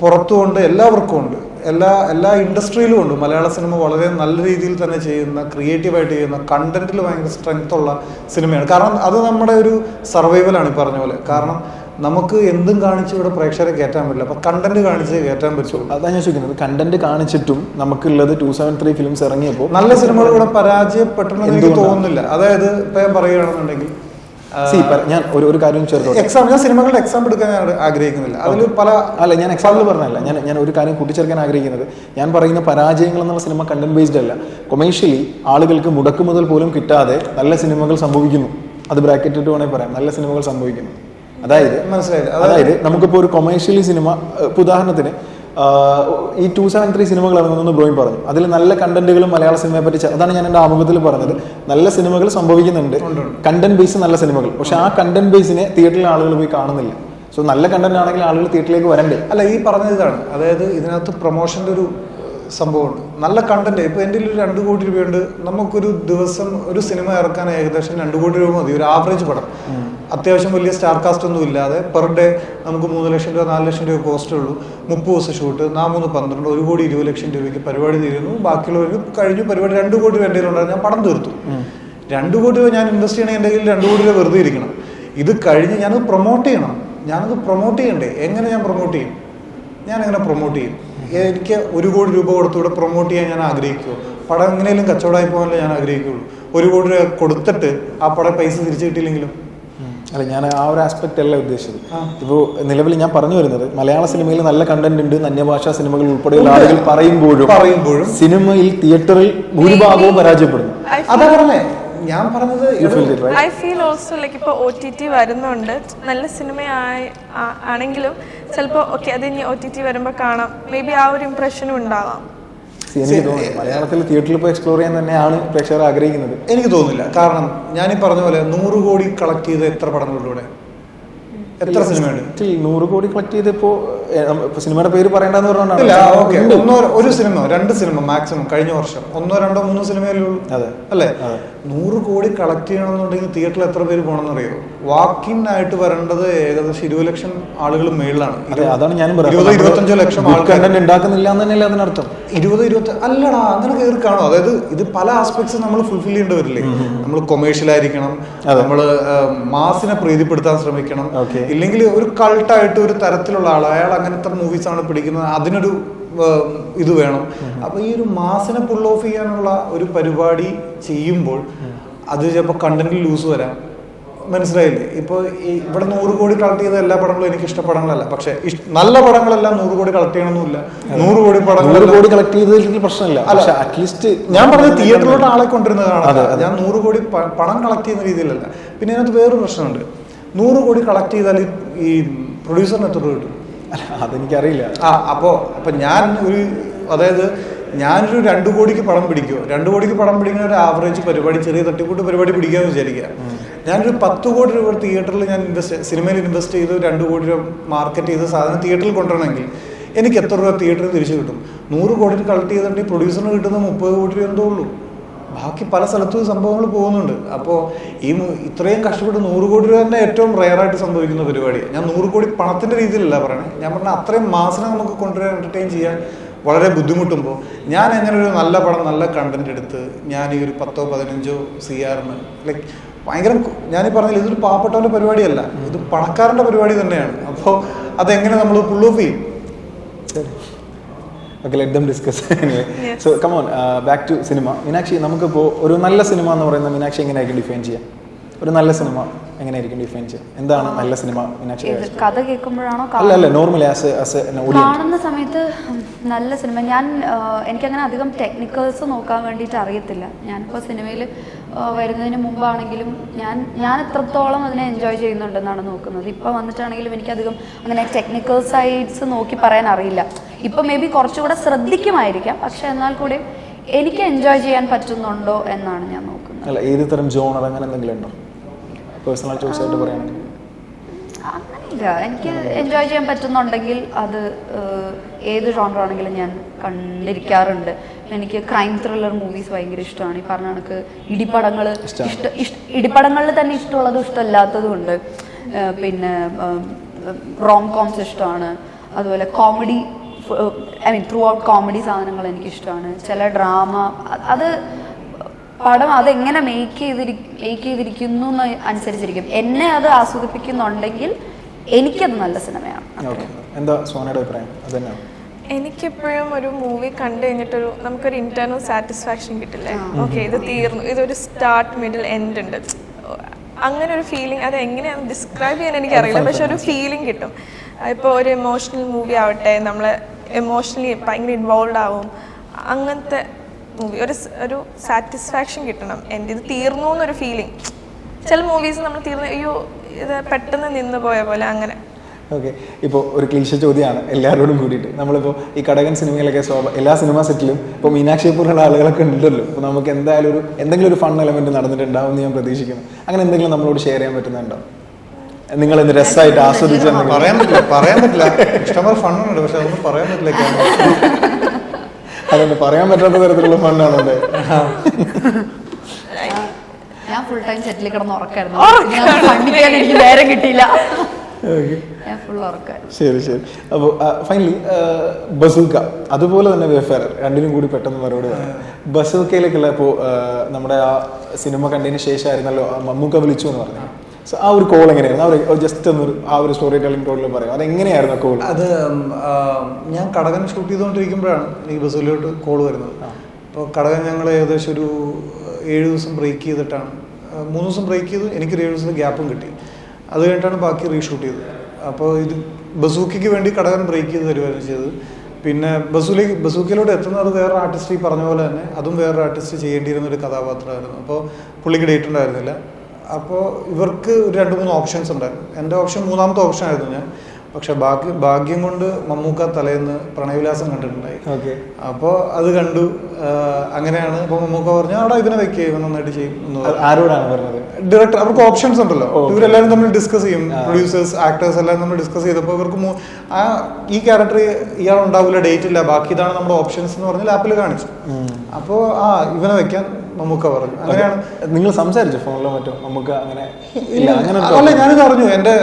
പുറത്തുകൊണ്ട് എല്ലാവർക്കും ഉണ്ട്. എല്ലാ എല്ലാ ഇൻഡസ്ട്രിയിലും ഉണ്ട്. മലയാള സിനിമ വളരെ നല്ല രീതിയിൽ തന്നെ ചെയ്യുന്ന ക്രിയേറ്റീവായിട്ട് ചെയ്യുന്ന കണ്ടന്റിൽ ഭയങ്കര സ്ട്രെങ്ത് ഉള്ള സിനിമയാണ്. കാരണം അത് നമ്മുടെ ഒരു സർവൈവലാണ് ഈ പറഞ്ഞ പോലെ. കാരണം നമുക്ക് എന്തും കാണിച്ച് ഇവിടെ പ്രേക്ഷകരെ കയറ്റാൻ പറ്റില്ല. അപ്പൊ കണ്ടന്റ് കാണിച്ച് കയറ്റാൻ പറ്റുള്ളൂ. അതാണ് ഞാൻ ചോദിക്കുന്നത്. കണ്ടന്റ് കാണിച്ചിട്ടും നമുക്കുള്ളത് ടു സെവൻ ത്രീ ഫിലിംസ് ഇറങ്ങിയപ്പോൾ നല്ല സിനിമകൾ ഇവിടെ പരാജയപ്പെട്ടെന്ന് എനിക്ക് തോന്നുന്നില്ല. അതായത് ഇപ്പൊ ഞാൻ പറയുകയാണെന്നുണ്ടെങ്കിൽ ഞാൻ ഒരു ഒരു കാര്യം ചേർത്തോട്ടെ എക്സാം ഞാൻ സിനിമകളുടെ എക്സാം എടുക്കാൻ ഞാൻ ആഗ്രഹിക്കുന്നില്ല. അതിൽ പല അല്ല ഞാൻ എക്സാമ്പിൾ പറഞ്ഞല്ല ഞാൻ ഞാൻ ഒരു കാര്യം കൂട്ടിച്ചേർക്കാൻ ആഗ്രഹിക്കുന്നത്. ഞാൻ പറയുന്ന പരാജയങ്ങൾ എന്നുള്ള സിനിമ കണ്ടന്റ് ബേസ്ഡ് അല്ല. കൊമേഴ്ഷ്യലി ആളുകൾക്ക് മുടക്കുമുതൽ പോലും കിട്ടാതെ നല്ല സിനിമകൾ സംഭവിക്കുന്നു. അത് ബ്രാക്കറ്റ് ഇട്ട് വേണമെങ്കിൽ പറയാം. നല്ല സിനിമകൾ സംഭവിക്കുന്നു. അതായത് മനസ്സിലായത് അതായത് നമുക്കിപ്പോൾ ഒരു കൊമേഴ്ഷ്യലി സിനിമ ഉദാഹരണത്തിന് ഈ ടു സെവൻ ത്രീ സിനിമകൾ ഇറങ്ങുന്നു ബ്രോയിൻ പറഞ്ഞു. അതിൽ നല്ല കണ്ടന്റുകളും മലയാള സിനിമയെ പറ്റി അതാണ് ഞാൻ എന്റെ ആമുഖത്തിൽ പറഞ്ഞത്. നല്ല സിനിമകൾ സംഭവിക്കുന്നുണ്ട്. കണ്ടന്റ് ബേസ് നല്ല സിനിമകൾ പക്ഷെ ആ കണ്ടന്റ് ബേസിനെ തിയേറ്ററിൽ ആളുകൾ പോയി കാണുന്നില്ല. സോ നല്ല കണ്ടന്റ് ആണെങ്കിൽ ആളുകൾ തിയേറ്ററിലേക്ക് വരണ്ടേ? അല്ല ഈ പറഞ്ഞതാണ് അതായത് ഇതിനകത്ത് പ്രൊമോഷന്റെ ഒരു സംഭവമുണ്ട്. നല്ല കണ്ടന്റ് ഇപ്പൊ എന്റെ ഒരു രണ്ട് കോടി രൂപയുണ്ട്. നമുക്കൊരു ദിവസം ഒരു സിനിമ ഇറക്കാൻ ഏകദേശം രണ്ട് കോടി രൂപ മതി. ഒരു ആവറേജ് പടം. അത്യാവശ്യം വലിയ സ്റ്റാർ കാസ്റ്റ് ഒന്നും ഇല്ലാതെ പെർ ഡേ നമുക്ക് മൂന്ന് ലക്ഷം രൂപ നാല് ലക്ഷം രൂപ കോസ്റ്റ് ഉള്ളൂ. മുപ്പത് ദിവസം ഷൂട്ട് നാ മൂന്ന് പന്ത്രണ്ട് ഒരു കോടി ഇരുപത് ലക്ഷം രൂപയ്ക്ക് പരിപാടി തീരുന്നു. ബാക്കിയുള്ളവർക്ക് കഴിഞ്ഞു പരിപാടി രണ്ട് കോടി രൂപ എന്റെ കയ്യിലുണ്ടായിരുന്നു ഞാൻ പടം തീർത്തു. രണ്ട് കോടി രൂപ ഞാൻ ഇൻവെസ്റ്റ് ചെയ്യണമെങ്കിൽ എന്റെ കയ്യിൽ രണ്ട് കോടി രൂപ വെറുതെ ഇരിക്കണം. ഇത് കഴിഞ്ഞ് ഞാനത് പ്രൊമോട്ട് ചെയ്യണം. ഞാനത് പ്രൊമോട്ട് ചെയ്യണ്ടേ? എങ്ങനെ ഞാൻ പ്രൊമോട്ട് ചെയ്യും? ഞാൻ എങ്ങനെ പ്രൊമോട്ട് ചെയ്യും? എനിക്ക് ഒരു കോടി രൂപ കൊടുത്തുകൂടെ പ്രൊമോട്ട് ചെയ്യാൻ ഞാൻ ആഗ്രഹിക്കുമോ പടം എങ്ങനെയും കച്ചവടമായി പോകാനല്ലേ ഞാൻ ആഗ്രഹിക്കുള്ളൂ. ഒരു കോടി രൂപ കൊടുത്തിട്ട് ആ പടം പൈസ തിരിച്ചു കിട്ടിയില്ലെങ്കിലും? അല്ല ഞാൻ ആ ഒരു ആസ്പെക്ട് അല്ല ഉദ്ദേശിച്ചത്. ഇപ്പോൾ നിലവിൽ ഞാൻ പറഞ്ഞു വരുന്നത് മലയാള സിനിമയിൽ നല്ല കണ്ടന്റ് ഉണ്ട് അന്യഭാഷാ സിനിമകൾ ഉൾപ്പെടെയുള്ള ആളുകൾ പറയുമ്പോഴും പറയുമ്പോഴും സിനിമയിൽ തിയേറ്ററിൽ ഭൂരിഭാഗവും പരാജയപ്പെടുന്നു. അതാ പറഞ്ഞേ. ഞാൻ പറഞ്ഞത് ഐ ഫീൽ ഓൾസോ ലൈക്ക് ഇപ്പോൾ ഒ ടി ടി വരുന്നുണ്ട്. നല്ല സിനിമ ആണെങ്കിലും ചിലപ്പോൾ ഓക്കെ അത് ഇനി ഒ ടി ടി വരുമ്പോൾ കാണാം. മേ ബി ആ ഒരു ഇംപ്രഷനും ഉണ്ടാവാം. എനിക്ക് തോന്നുന്നു മലയാളത്തിൽ തിയേറ്ററിൽ പോയി എക്സ്പ്ലോർ ചെയ്യാൻ തന്നെയാണ് പ്രേക്ഷകർ ആഗ്രഹിക്കുന്നത്. എനിക്ക് തോന്നുന്നില്ല. കാരണം ഞാൻ ഞാനീ പറഞ്ഞ പോലെ നൂറ് കോടി കളക്ട് ചെയ്ത എത്ര പടങ്ങളിലൂടെ എത്ര സിനിമയുണ്ട് നൂറ് കോടി കളക്ട് ചെയ്തപ്പോ സിനിമയുടെ പേര് പറയണ്ടെന്ന് പറഞ്ഞാൽ ഒരു സിനിമ രണ്ട് സിനിമ മാക്സിമം കഴിഞ്ഞ വർഷം. ഒന്നോ രണ്ടോ മൂന്നോ സിനിമയല്ലേ ഉള്ളൂ. അതെ. അല്ലേ. നൂറ് കോടി കളക്ട് ചെയ്യണമെന്നുണ്ടെങ്കിൽ തിയേറ്ററിൽ എത്ര പേര് പോകണം അറിയോ വാക്കിൻ ആയിട്ട് വരേണ്ടത് ഏകദേശം ഇരുപത് ലക്ഷം ആളുകൾ മേളിലാണ്. അതെ അതാണ് ഞാൻ ഇരുപത് ഇരുപത്തഞ്ചോ ലക്ഷം ആൾക്കാർ ഉണ്ടാക്കുന്നില്ല എന്ന് തന്നെയല്ലേ അതിനർത്ഥം? ഇരുപത് ഇരുപത്തി അല്ലടാ അങ്ങനെ കയറി കാണും. അതായത് ഇത് പല ആസ്പെക്ട്സ് നമ്മൾ ഫുൾഫിൽ ചെയ്യേണ്ടി വരില്ലേ? നമ്മൾ കൊമേഴ്ഷ്യൽ ആയിരിക്കണം. നമ്മൾ മാസിനെ പ്രീതിപ്പെടുത്താൻ ശ്രമിക്കണം. ഇല്ലെങ്കിൽ ഒരു കൾട്ടായിട്ട് ഒരു തരത്തിലുള്ള ആൾ അയാൾ അങ്ങനത്തെ മൂവീസ് ആണ് പിടിക്കുന്നത് അതിനൊരു ഇത് വേണം. അപ്പൊ ഈ ഒരു മാസിനെ പുൾ ഓഫ് ചെയ്യാനുള്ള ഒരു പരിപാടി ചെയ്യുമ്പോൾ അത് ചിലപ്പോൾ കണ്ടന്റിൽ ലൂസ് വരാം. മനസ്സിലായില്ലേ? ഇപ്പോൾ ഈ ഇവിടെ നൂറ് കോടി കളക്ട് ചെയ്ത എല്ലാ പടങ്ങളും എനിക്ക് ഇഷ്ടപടങ്ങളല്ല. പക്ഷെ ഇഷ്- നല്ല പടങ്ങളെല്ലാം നൂറ് കോടി കളക്ട് ചെയ്യണമെന്നില്ല നൂറ് കോടി നൂറ് കോടി കളക്ട് ചെയ്തതിൽ പ്രശ്നമില്ല. പക്ഷെ അറ്റ്ലീസ്റ്റ് ഞാൻ പറഞ്ഞത് തിയേറ്ററിലോട്ട് ആളെ കൊണ്ടിരുന്നതാണ് ഞാൻ നൂറ് കോടി പണം കളക്ട് ചെയ്യുന്ന രീതിയിലല്ല. പിന്നെ അതിനകത്ത് വേറൊരു പ്രശ്നമുണ്ട്. നൂറ് കോടി കളക്ട് ചെയ്താൽ ഈ- പ്രൊഡ്യൂസറിന് എത്ര രൂപ കിട്ടും? അതെനിക്കറിയില്ല. ആ അപ്പോ അപ്പൊ ഞാൻ ഒരു അതായത് ഞാനൊരു രണ്ടു കോടിക്ക് പടം പിടിക്കുമോ രണ്ടു കോടിക്ക് പടം പിടിക്കുന്ന ഒരു ആവറേജ് പരിപാടി ചെറിയ തട്ടിക്കൂട്ട് പരിപാടി പിടിക്കാമെന്ന് വിചാരിക്കുക. ഞാനൊരു പത്ത് കോടി രൂപ തിയേറ്ററിൽ ഞാൻ ഇൻവെസ്റ്റ് സിനിമയിൽ ഇൻവെസ്റ്റ് ചെയ്ത് രണ്ട് കോടി രൂപ മാർക്കറ്റ് ചെയ്ത് സാധനം തിയേറ്ററിൽ കൊണ്ടുവരണമെങ്കിൽ എനിക്ക് എത്ര രൂപ തിയേറ്ററിൽ തിരിച്ചു കിട്ടും? നൂറ് കോടി കളക്ട് ചെയ്തിട്ടുണ്ടെങ്കിൽ പ്രൊഡ്യൂസറിന് കിട്ടുന്ന മുപ്പത് കോടി രൂപ എന്തോ ഉള്ളൂ. ബാക്കി പല സ്ഥലത്തും സംഭവങ്ങൾ പോകുന്നുണ്ട്. അപ്പോൾ ഈ ഇത്രയും കഷ്ടപ്പെട്ട് നൂറ് കോടി രൂപ തന്നെ ഏറ്റവും റയറായിട്ട് സംഭവിക്കുന്ന പരിപാടി. ഞാൻ നൂറ് കോടി പണത്തിന്റെ രീതിയിലല്ല പറയണേ. ഞാൻ പറഞ്ഞ അത്രയും മാസിനെ നമുക്ക് കൊണ്ടുവരാൻ എന്റർടൈൻ ചെയ്യാൻ വളരെ ബുദ്ധിമുട്ടുമ്പോൾ ഞാൻ എങ്ങനെ ഒരു നല്ല പടം നല്ല കണ്ടന്റ് എടുത്ത് ഞാൻ ഈ ഒരു പത്തോ പതിനഞ്ചോ സി ആറിന് ലൈക്ക് ഭയങ്കര ഞാനീ പറഞ്ഞില്ല ഇതൊരു പാവപ്പെട്ടവന്റെ പരിപാടിയല്ല. ഇത് പണക്കാരന്റെ പരിപാടി തന്നെയാണ്. അപ്പോൾ അതെങ്ങനെ നമ്മൾ ഓഫ് ചെയ്യും? Okay let them discuss so come on back to cinema Meenakshi നമുക്കിപ്പോൾ ഒരു നല്ല സിനിമ എന്ന് പറയുന്നത് മീനാക്ഷി എങ്ങനെയായിരിക്കും ഡിഫൈൻ ചെയ്യാം? ഒരു നല്ല സിനിമ എങ്ങനെയായിരിക്കും ഡിഫൈൻ ചെയ്യാം? എന്താണ് നല്ല സിനിമ മീനാക്ഷി കഥ കേൾക്കുമ്പോഴാണോ അല്ല അല്ല നോർമലി ആസ് ആസ് കാണുന്ന സമയത്ത് നല്ല സിനിമ ഞാൻ എനിക്കങ്ങനെ അധികം ടെക്നിക്കൽസ് നോക്കാൻ വേണ്ടിയിട്ട് അറിയത്തില്ല. ഞാനിപ്പോൾ സിനിമയിൽ വരുന്നതിന് മുമ്പാണെങ്കിലും ഞാൻ ഞാൻ എത്രത്തോളം അതിനെ എൻജോയ് ചെയ്യുന്നുണ്ടെന്നാണ് നോക്കുന്നത്. ഇപ്പോൾ വന്നിട്ടാണെങ്കിലും എനിക്കധികം അങ്ങനെ ടെക്നിക്കൽ സൈഡ്സ് നോക്കി പറയാൻ അറിയില്ല. ഇപ്പം മേ ബി കുറച്ചുകൂടെ ശ്രദ്ധിക്കുമായിരിക്കാം. പക്ഷെ എന്നാൽ കൂടി എനിക്ക് എൻജോയ് ചെയ്യാൻ പറ്റുന്നുണ്ടോ എന്നാണ് ഞാൻ നോക്കുന്നത്. അല്ല ഏത് തരം ജോണർ അങ്ങനെ എന്തെങ്കിലും ഉണ്ടോ? പേഴ്സണൽ ചോയ്സ് ആയിട്ട് പറയുകയാണെങ്കിൽ അങ്ങനെയില്ല. എനിക്ക് എൻജോയ് ചെയ്യാൻ പറ്റുന്നുണ്ടെങ്കിൽ അത് ഏത് ജോണർ ആണെങ്കിലും ഞാൻ കണ്ടിരിക്കാറുണ്ട്. എനിക്ക് ക്രൈം ത്രില്ലർ മൂവീസ് ഭയങ്കര ഇഷ്ടമാണ്. ഈ പറഞ്ഞ കണക്ക് ഇടിപ്പടങ്ങൾ ഇഷ്ടം ഇഷ്ട ഇഷ്- ഇടിപ്പടങ്ങളിൽ തന്നെ ഇഷ്ടമുള്ളതും ഇഷ്ടമല്ലാത്തതും ഉണ്ട്. പിന്നെ റോങ് കോംസ് ഇഷ്ടമാണ്. അതുപോലെ comedy I mean throughout comedy സാധനങ്ങൾ എനിക്കിഷ്ടമാണ്. ചില ഡ്രാമ അത് പടം അതെങ്ങനെ മേക്ക് ചെയ്തിരി മേക്ക് ചെയ്തിരിക്കുന്നു എന്ന് അനുസരിച്ചിരിക്കും. എന്നെ അത് ആസ്വദിപ്പിക്കുന്നുണ്ടെങ്കിൽ എനിക്കത് നല്ല സിനിമയാണ്. ഓക്കെ. എന്താ സോനയുടെ അഭിപ്രായം? എനിക്കെപ്പോഴും ഒരു മൂവി കണ്ടു കഴിഞ്ഞിട്ടൊരു നമുക്കൊരു ഇന്റേണൽ സാറ്റിസ്ഫാക്ഷൻ കിട്ടില്ലേ? ഓക്കെ ഇത് തീർന്നു. ഇതൊരു സ്റ്റാർട്ട് മിഡിൽ എൻഡ് ഉണ്ട്. അങ്ങനെ ഒരു ഫീലിംഗ് അത് എങ്ങനെയാണ് ഡിസ്ക്രൈബ് ചെയ്യാൻ എനിക്കറിയില്ല. പക്ഷെ ഒരു ഫീലിംഗ് കിട്ടും. ഇപ്പോൾ ഒരു ഇമോഷണൽ മൂവി ആവട്ടെ നമ്മൾ എമോഷണലി ഭയങ്കര ഇൻവോൾവ് ആവും. അങ്ങനത്തെ മൂവി ഒരു ഒരു സാറ്റിസ്ഫാക്ഷൻ കിട്ടണം. എന്റെ ഇത് തീർന്നു എന്നൊരു ഫീലിംഗ് ചില മൂവീസ് നമ്മൾ തീർന്നു അയ്യോ ഇത് പെട്ടെന്ന് നിന്ന് പോയ പോലെ അങ്ങനെ. ഓക്കെ ഇപ്പോൾ ഒരു ക്ലീശ ചോദ്യമാണ് എല്ലാവരോടും കൂടിയിട്ട്. നമ്മളിപ്പോൾ ഈ കടകൻ സിനിമയിലൊക്കെ സ്വാഭ എല്ലാ സിനിമാ സെറ്റിലും ഇപ്പോൾ മീനാക്ഷി പോലുള്ള ആളുകളൊക്കെ ഉണ്ടല്ലോ. അപ്പോൾ നമുക്ക് എന്തായാലും ഒരു എന്തെങ്കിലും ഒരു ഫൺ എലമെന്റ് നടന്നിട്ടുണ്ടാവും എന്ന് ഞാൻ പ്രതീക്ഷിക്കുന്നു. അങ്ങനെ എന്തെങ്കിലും നമ്മളോട് ഷെയർ ചെയ്യാൻ പറ്റുന്നുണ്ടോ? നിങ്ങൾ എന്ത് രസമായിട്ട് ആസ്വദിച്ചു പറയാൻ പറ്റില്ല പറയാൻ പറ്റില്ല. ഇഷ്ടംപോലെ ഫണ്ണുണ്ട് പക്ഷെ അതൊന്നും പറയാൻ പറ്റില്ല അതൊന്നും പറയാൻ പറ്റാത്ത തരത്തിലുള്ള ഫണ്ണാണ് അല്ലേ? ഞാൻ ഫുൾ ടൈം സെറ്റിൽ കിടന്ന് ഉറക്കായിരുന്നു. നേരം കിട്ടിയില്ല. ഞാൻ ഫുൾ ഉറക്കായിരുന്നു ശരി ശരി. അപ്പോൾ ഫൈനലി ബസൂക്ക. അതുപോലെ തന്നെ വേഫെയർ രണ്ടിനും കൂടി പെട്ടെന്ന് മറുപടി ബസൂക്കയിലേക്കുള്ള ഇപ്പോൾ നമ്മുടെ ആ സിനിമ കണ്ടതിന് ശേഷമായിരുന്നല്ലോ ആയിരുന്നല്ലോ മമ്മൂക്ക വിളിച്ചു എന്ന് പറഞ്ഞത്. സോ ആ ഒരു കോൾ എങ്ങനെയായിരുന്നു? ആ ഒരു ജസ്റ്റ് ഒന്ന് ആ ഒരു സ്റ്റോറി ടെലിംഗ് ടോളിൽ പറയും. അതെങ്ങനെയായിരുന്നു കോൾ അത് ഞാൻ കടകൻ ഷൂട്ട് ചെയ്തുകൊണ്ടിരിക്കുമ്പോഴാണ് ഈ ബസ്സിലോട്ട് കോൾ വരുന്നത്. അപ്പോൾ കടകൻ ഞങ്ങൾ ഏകദേശം ഒരു ഏഴ് ദിവസം ബ്രേക്ക് ചെയ്തിട്ടാണ്. മൂന്ന് ദിവസം ബ്രേക്ക് ചെയ്തു. എനിക്കൊരു ഏഴ് ദിവസത്തെ ഗ്യാപ്പും കിട്ടി. അത് കഴിഞ്ഞിട്ടാണ് ബാക്കി റീഷൂട്ട് ചെയ്തത്. അപ്പോൾ ഇത് ബസൂക്കിക്ക് വേണ്ടി കടകൻ ബ്രേക്ക് ചെയ്ത് തരുവായിരുന്നു ചെയ്തത്. പിന്നെ ബസൂലേക്ക് ബസൂക്കിലോട്ട് എത്തുന്നത് വേറൊരു ആർട്ടിസ്റ്റ് ഈ പറഞ്ഞ പോലെ തന്നെ അതും വേറൊരു ആർട്ടിസ്റ്റ് ചെയ്യേണ്ടിയിരുന്ന ഒരു കഥാപാത്രമായിരുന്നു. അപ്പോൾ പുള്ളിക്ക് ഡേറ്റ് ഉണ്ടായിരുന്നില്ല. അപ്പോൾ ഇവർക്ക് ഒരു രണ്ട് മൂന്ന് ഓപ്ഷൻസ് ഉണ്ടായിരുന്നു എന്റെ ഓപ്ഷൻ മൂന്നാമത്തെ ഓപ്ഷൻ ആയിരുന്നു ഞാൻ. പക്ഷെ ബാക്കി ഭാഗ്യം കൊണ്ട് മമ്മൂക്ക തലേന്ന് പ്രണയവിലാസം കണ്ടിട്ടുണ്ടായി. ഓക്കെ. അപ്പോൾ അത് കണ്ടു. അങ്ങനെയാണ് അപ്പോൾ മമ്മൂക്ക പറഞ്ഞു അവിടെ ഇതിനെ വെക്കുക ഇവൻ നന്നായിട്ട് ചെയ്യും ആരോടാണ് പറഞ്ഞത്? ഡയറക്ടർ അവർക്ക് ഓപ്ഷൻസ് ഉണ്ടല്ലോ. ഇവരെല്ലാവരും തമ്മിൽ ഡിസ്കസ് ചെയ്യും. പ്രൊഡ്യൂസേഴ്സ് ആക്ടേഴ്സ് എല്ലാം നമ്മൾ ഡിസ്കസ് ചെയ്തപ്പോൾ ഇവർക്ക് ആ ഈ ക്യാരക്ടർ ഇയാൾ ഉണ്ടാവില്ല ഡേറ്റ് ഇല്ല. ബാക്കി ഇതാണ് നമ്മുടെ ഓപ്ഷൻസ് എന്ന് പറഞ്ഞ് ലാപ്പിൽ കാണിച്ചു. അപ്പോൾ ആ ഇവനെ വെക്കാൻ മമ്മൂക്ക പറഞ്ഞു. അങ്ങനെയാണ്. നിങ്ങൾ സംസാരിച്ചു ഫോണിലോ മറ്റോ? നമുക്ക് അങ്ങനെ ഇല്ല അങ്ങനെ അല്ല ഞാനിത് അറിഞ്ഞു. എന്റെ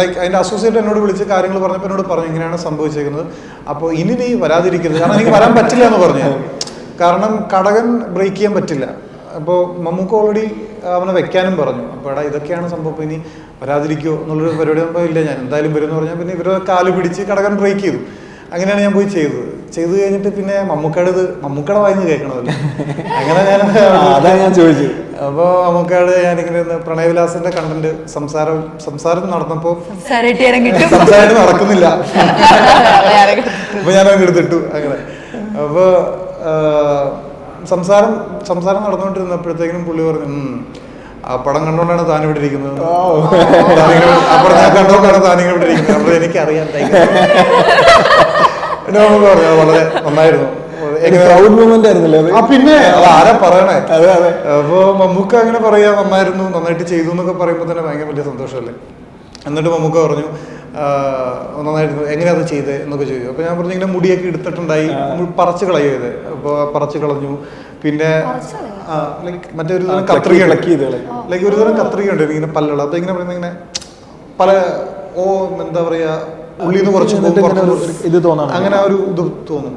ലൈക്ക് അതിന്റെ അസോസിയേറ്റ് എന്നോട് വിളിച്ച് കാര്യങ്ങൾ പറഞ്ഞപ്പോൾ എന്നോട് പറഞ്ഞു ഇങ്ങനെയാണ് സംഭവിച്ചേക്കുന്നത്. അപ്പോൾ ഇനി നീ വരാതിരിക്കരുത്. കാരണം എനിക്ക് വരാൻ പറ്റില്ല എന്ന് പറഞ്ഞു. കാരണം കടകൻ ബ്രേക്ക് ചെയ്യാൻ പറ്റില്ല. അപ്പോൾ മമ്മൂക്ക ഓൾറെഡി അവനെ വെക്കാനും പറഞ്ഞു. അപ്പോൾ എടാ ഇതൊക്കെയാണ് സംഭവം. ഇനി വരാതിരിക്കുമോ എന്നുള്ളൊരു പരിപാടി ഇല്ല ഞാൻ എന്തായാലും വരും എന്ന് പറഞ്ഞാൽ പിന്നെ ഇവരെ കാൽ പിടിച്ച് കടകൻ ബ്രേക്ക് ചെയ്തു. അങ്ങനെയാണ് ഞാൻ പോയി ചെയ്തത്. ചെയ്ത് കഴിഞ്ഞിട്ട് പിന്നെ മമ്മൂക്കാട് ഇത് മമ്മൂക്കട വായിന്ന് കേൾക്കണമല്ലോ. അങ്ങനെ ഞാൻ അതാണ് ഞാൻ ചോദിച്ചത്. അപ്പോൾ മമ്മൂക്കാട് ഞാനിങ്ങനെ പ്രണയവിലാസന്റെ പ്രണയവിലാസിന്റെ കണ്ടന്റ് സംസാരം സംസാരം നടന്നപ്പോ സംസാരം നടക്കുന്നില്ല. അപ്പൊ ഞാൻ എടുത്തിട്ടു അങ്ങനെ. അപ്പൊ സംസാരം സംസാരം നടന്നുകൊണ്ടിരുന്നപ്പോഴത്തേക്കിനും പുള്ളി പറഞ്ഞു ആ പടം കണ്ടോണ്ടാണ് താൻ ഇവിടെ ഇരിക്കുന്നത് ആ പടം ഞാൻ കണ്ടോണ്ടാണ് താനിങ്ങനെ ഇവിടെ ഇരിക്കുന്നത്. അപ്പൊ എനിക്കറിയാം. പിന്നെ നമുക്ക് വളരെ നന്നായിരുന്നു. പ്രൗഡ് മൂമെന്റ് ആയിരുന്നല്ലേ ആ പിന്നെ അത് ആരാ പറയണേ? അതെ അതെ. അപ്പോ മമ്മൂക്ക അങ്ങനെ പറയാ നന്നായിരുന്നു നന്നായിട്ട് ചെയ്തു എന്നൊക്കെ പറയുമ്പോൾ തന്നെ ഭയങ്കര വലിയ സന്തോഷമല്ലേ? എന്നിട്ട് മമ്മൂക്ക പറഞ്ഞു "ആ, നന്നായിരുന്നു എങ്ങനെയാ അത് ചെയ്തത് എന്നൊക്കെ ചോദിച്ചു. അപ്പൊ ഞാൻ പറഞ്ഞു ഇങ്ങനെ മുടിയൊക്കെ എടുത്തിട്ടുണ്ടായി. നമ്മൾ പറിച്ചു കളയോ ഇത്? അപ്പൊ പറിച്ചു കളഞ്ഞു. പിന്നെ like മറ്റേ ഒരു തരം കത്രിക. ലൈക്ക് ഒരു തരം കത്രിക ഉണ്ട് ഇങ്ങനെ പല്ലുള്ള അപ്പൊ ഇങ്ങനെ പറയുന്നത് ഇങ്ങനെ പല ഓ എന്താ പറയാ ഉള്ളിൽ നിന്ന് കുറച്ച് ഇത് തോന്നാണ് അങ്ങനെ ഒരു ഇത് തോന്നും.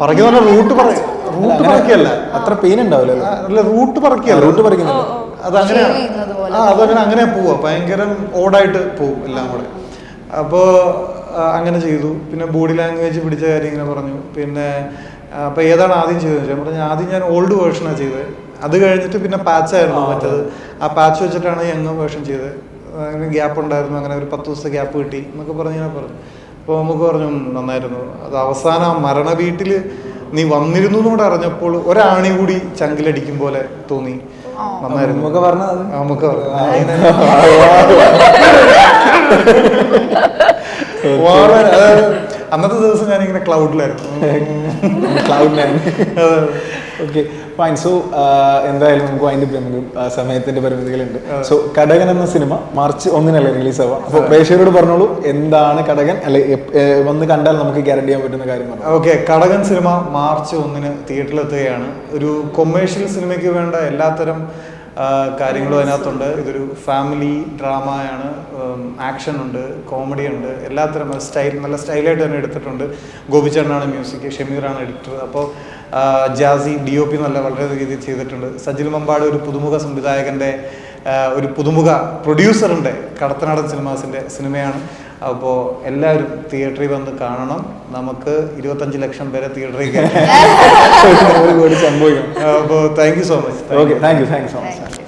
പറയുന്ന റൂട്ട് പറ റൂട്ട് പറക്കിയല്ല. അത്ര പെയിൻ ഉണ്ടാവില്ല അല്ല? റൂട്ട് പറക്കിയല്ല. റൂട്ട് പറിക്കുന്നില്ല അതങ്ങനെ ആ അതങ്ങനെ അങ്ങനെ പോവാ. ഭയങ്കര ഓടായിട്ട് പോവും എല്ലാം കൂടെ. അപ്പോൾ അങ്ങനെ ചെയ്തു. പിന്നെ ബോഡി ലാംഗ്വേജ് പിടിച്ച കാര്യം ഇങ്ങനെ പറഞ്ഞു. പിന്നെ ആ, അപ്പൊ ഏതാണ് ആദ്യം ചെയ്തത് ഞാൻ പറഞ്ഞു ആദ്യം ഞാൻ ഓൾഡ് വേർഷനാണ് ചെയ്തത്. അത് കഴിഞ്ഞിട്ട് പിന്നെ പാച്ച് ആയിരുന്നു മറ്റത്. ആ പാച്ച് വെച്ചിട്ടാണ് യങ് വേർഷൻ ചെയ്തത്. അങ്ങനെ ഗ്യാപ്പ് ഉണ്ടായിരുന്നു. അങ്ങനെ ഒരു പത്ത് ദിവസത്തെ ഗ്യാപ്പ് കിട്ടി എന്നൊക്കെ പറഞ്ഞ് ഞാൻ പറഞ്ഞു. അപ്പോൾ നമുക്ക് പറഞ്ഞു നന്നായിരുന്നു. അത് അവസാനം ആ മരണ വീട്ടിൽ നീ വന്നിരുന്നു എന്നോട് അറിഞ്ഞപ്പോൾ ഒരാണി കൂടി ചങ്കിലടിക്കും പോലെ തോന്നി. നന്നായിരുന്നു. നമുക്ക് പറഞ്ഞത് നമുക്ക് അന്നത്തെ ദിവസം ഞാനിങ്ങനെ ക്ലൗഡിലായിരുന്നു cloud nine okay fine so എന്തായാലും നമുക്ക് വൈൻഡ് ചെയ്യുന്നത് സമയത്തിന്റെ പരിമിതികളുണ്ട്. സോ കടകൻ എന്ന സിനിമ മാർച്ച് ഒന്നിനല്ലേ റിലീസ് ആവാം അപ്പോൾ പ്രേക്ഷകരോട് പറഞ്ഞോളൂ എന്താണ് കടകൻ? അല്ലെ വന്ന് കണ്ടാൽ നമുക്ക് ഗ്യാരണ്ടി ചെയ്യാൻ പറ്റുന്ന കാര്യം പറഞ്ഞു ഓക്കെ കടകൻ സിനിമ മാർച്ച് ഒന്നിന് തിയേറ്ററിലെത്തുകയാണ്. ഒരു കൊമേഴ്ഷ്യൽ സിനിമയ്ക്ക് വേണ്ട എല്ലാത്തരം കാര്യങ്ങളും അതിനകത്തുണ്ട്. ഇതൊരു ഫാമിലി ഡ്രാമയാണ് ആക്ഷൻ ഉണ്ട് കോമഡി ഉണ്ട്. എല്ലാത്തരം സ്റ്റൈൽ നല്ല സ്റ്റൈലായിട്ട് തന്നെ എടുത്തിട്ടുണ്ട്. ഗോപിചന്ദ്രനാണ് മ്യൂസിക് ഷമീറാണ് എഡിറ്റർ അപ്പോൾ ജാസി ഡി ഒ പി നല്ല വളരെ രീതിയിൽ ചെയ്തിട്ടുണ്ട്. സജിൽ മമ്പാട് ഒരു പുതുമുഖ സംവിധായകന്റെ ഒരു പുതുമുഖ പ്രൊഡ്യൂസറിന്റെ കടത്തനാടൻ സിനിമാസിന്റെ സിനിമയാണ്. അപ്പോൾ എല്ലാവരും തിയേറ്ററിൽ വന്ന് കാണണം. നമുക്ക് ഇരുപത്തഞ്ച് ലക്ഷം പേരെ തിയേറ്ററിൽ കയറി ഒരു കൂടി അപ്പോൾ thank you so much okay thank you thank you so much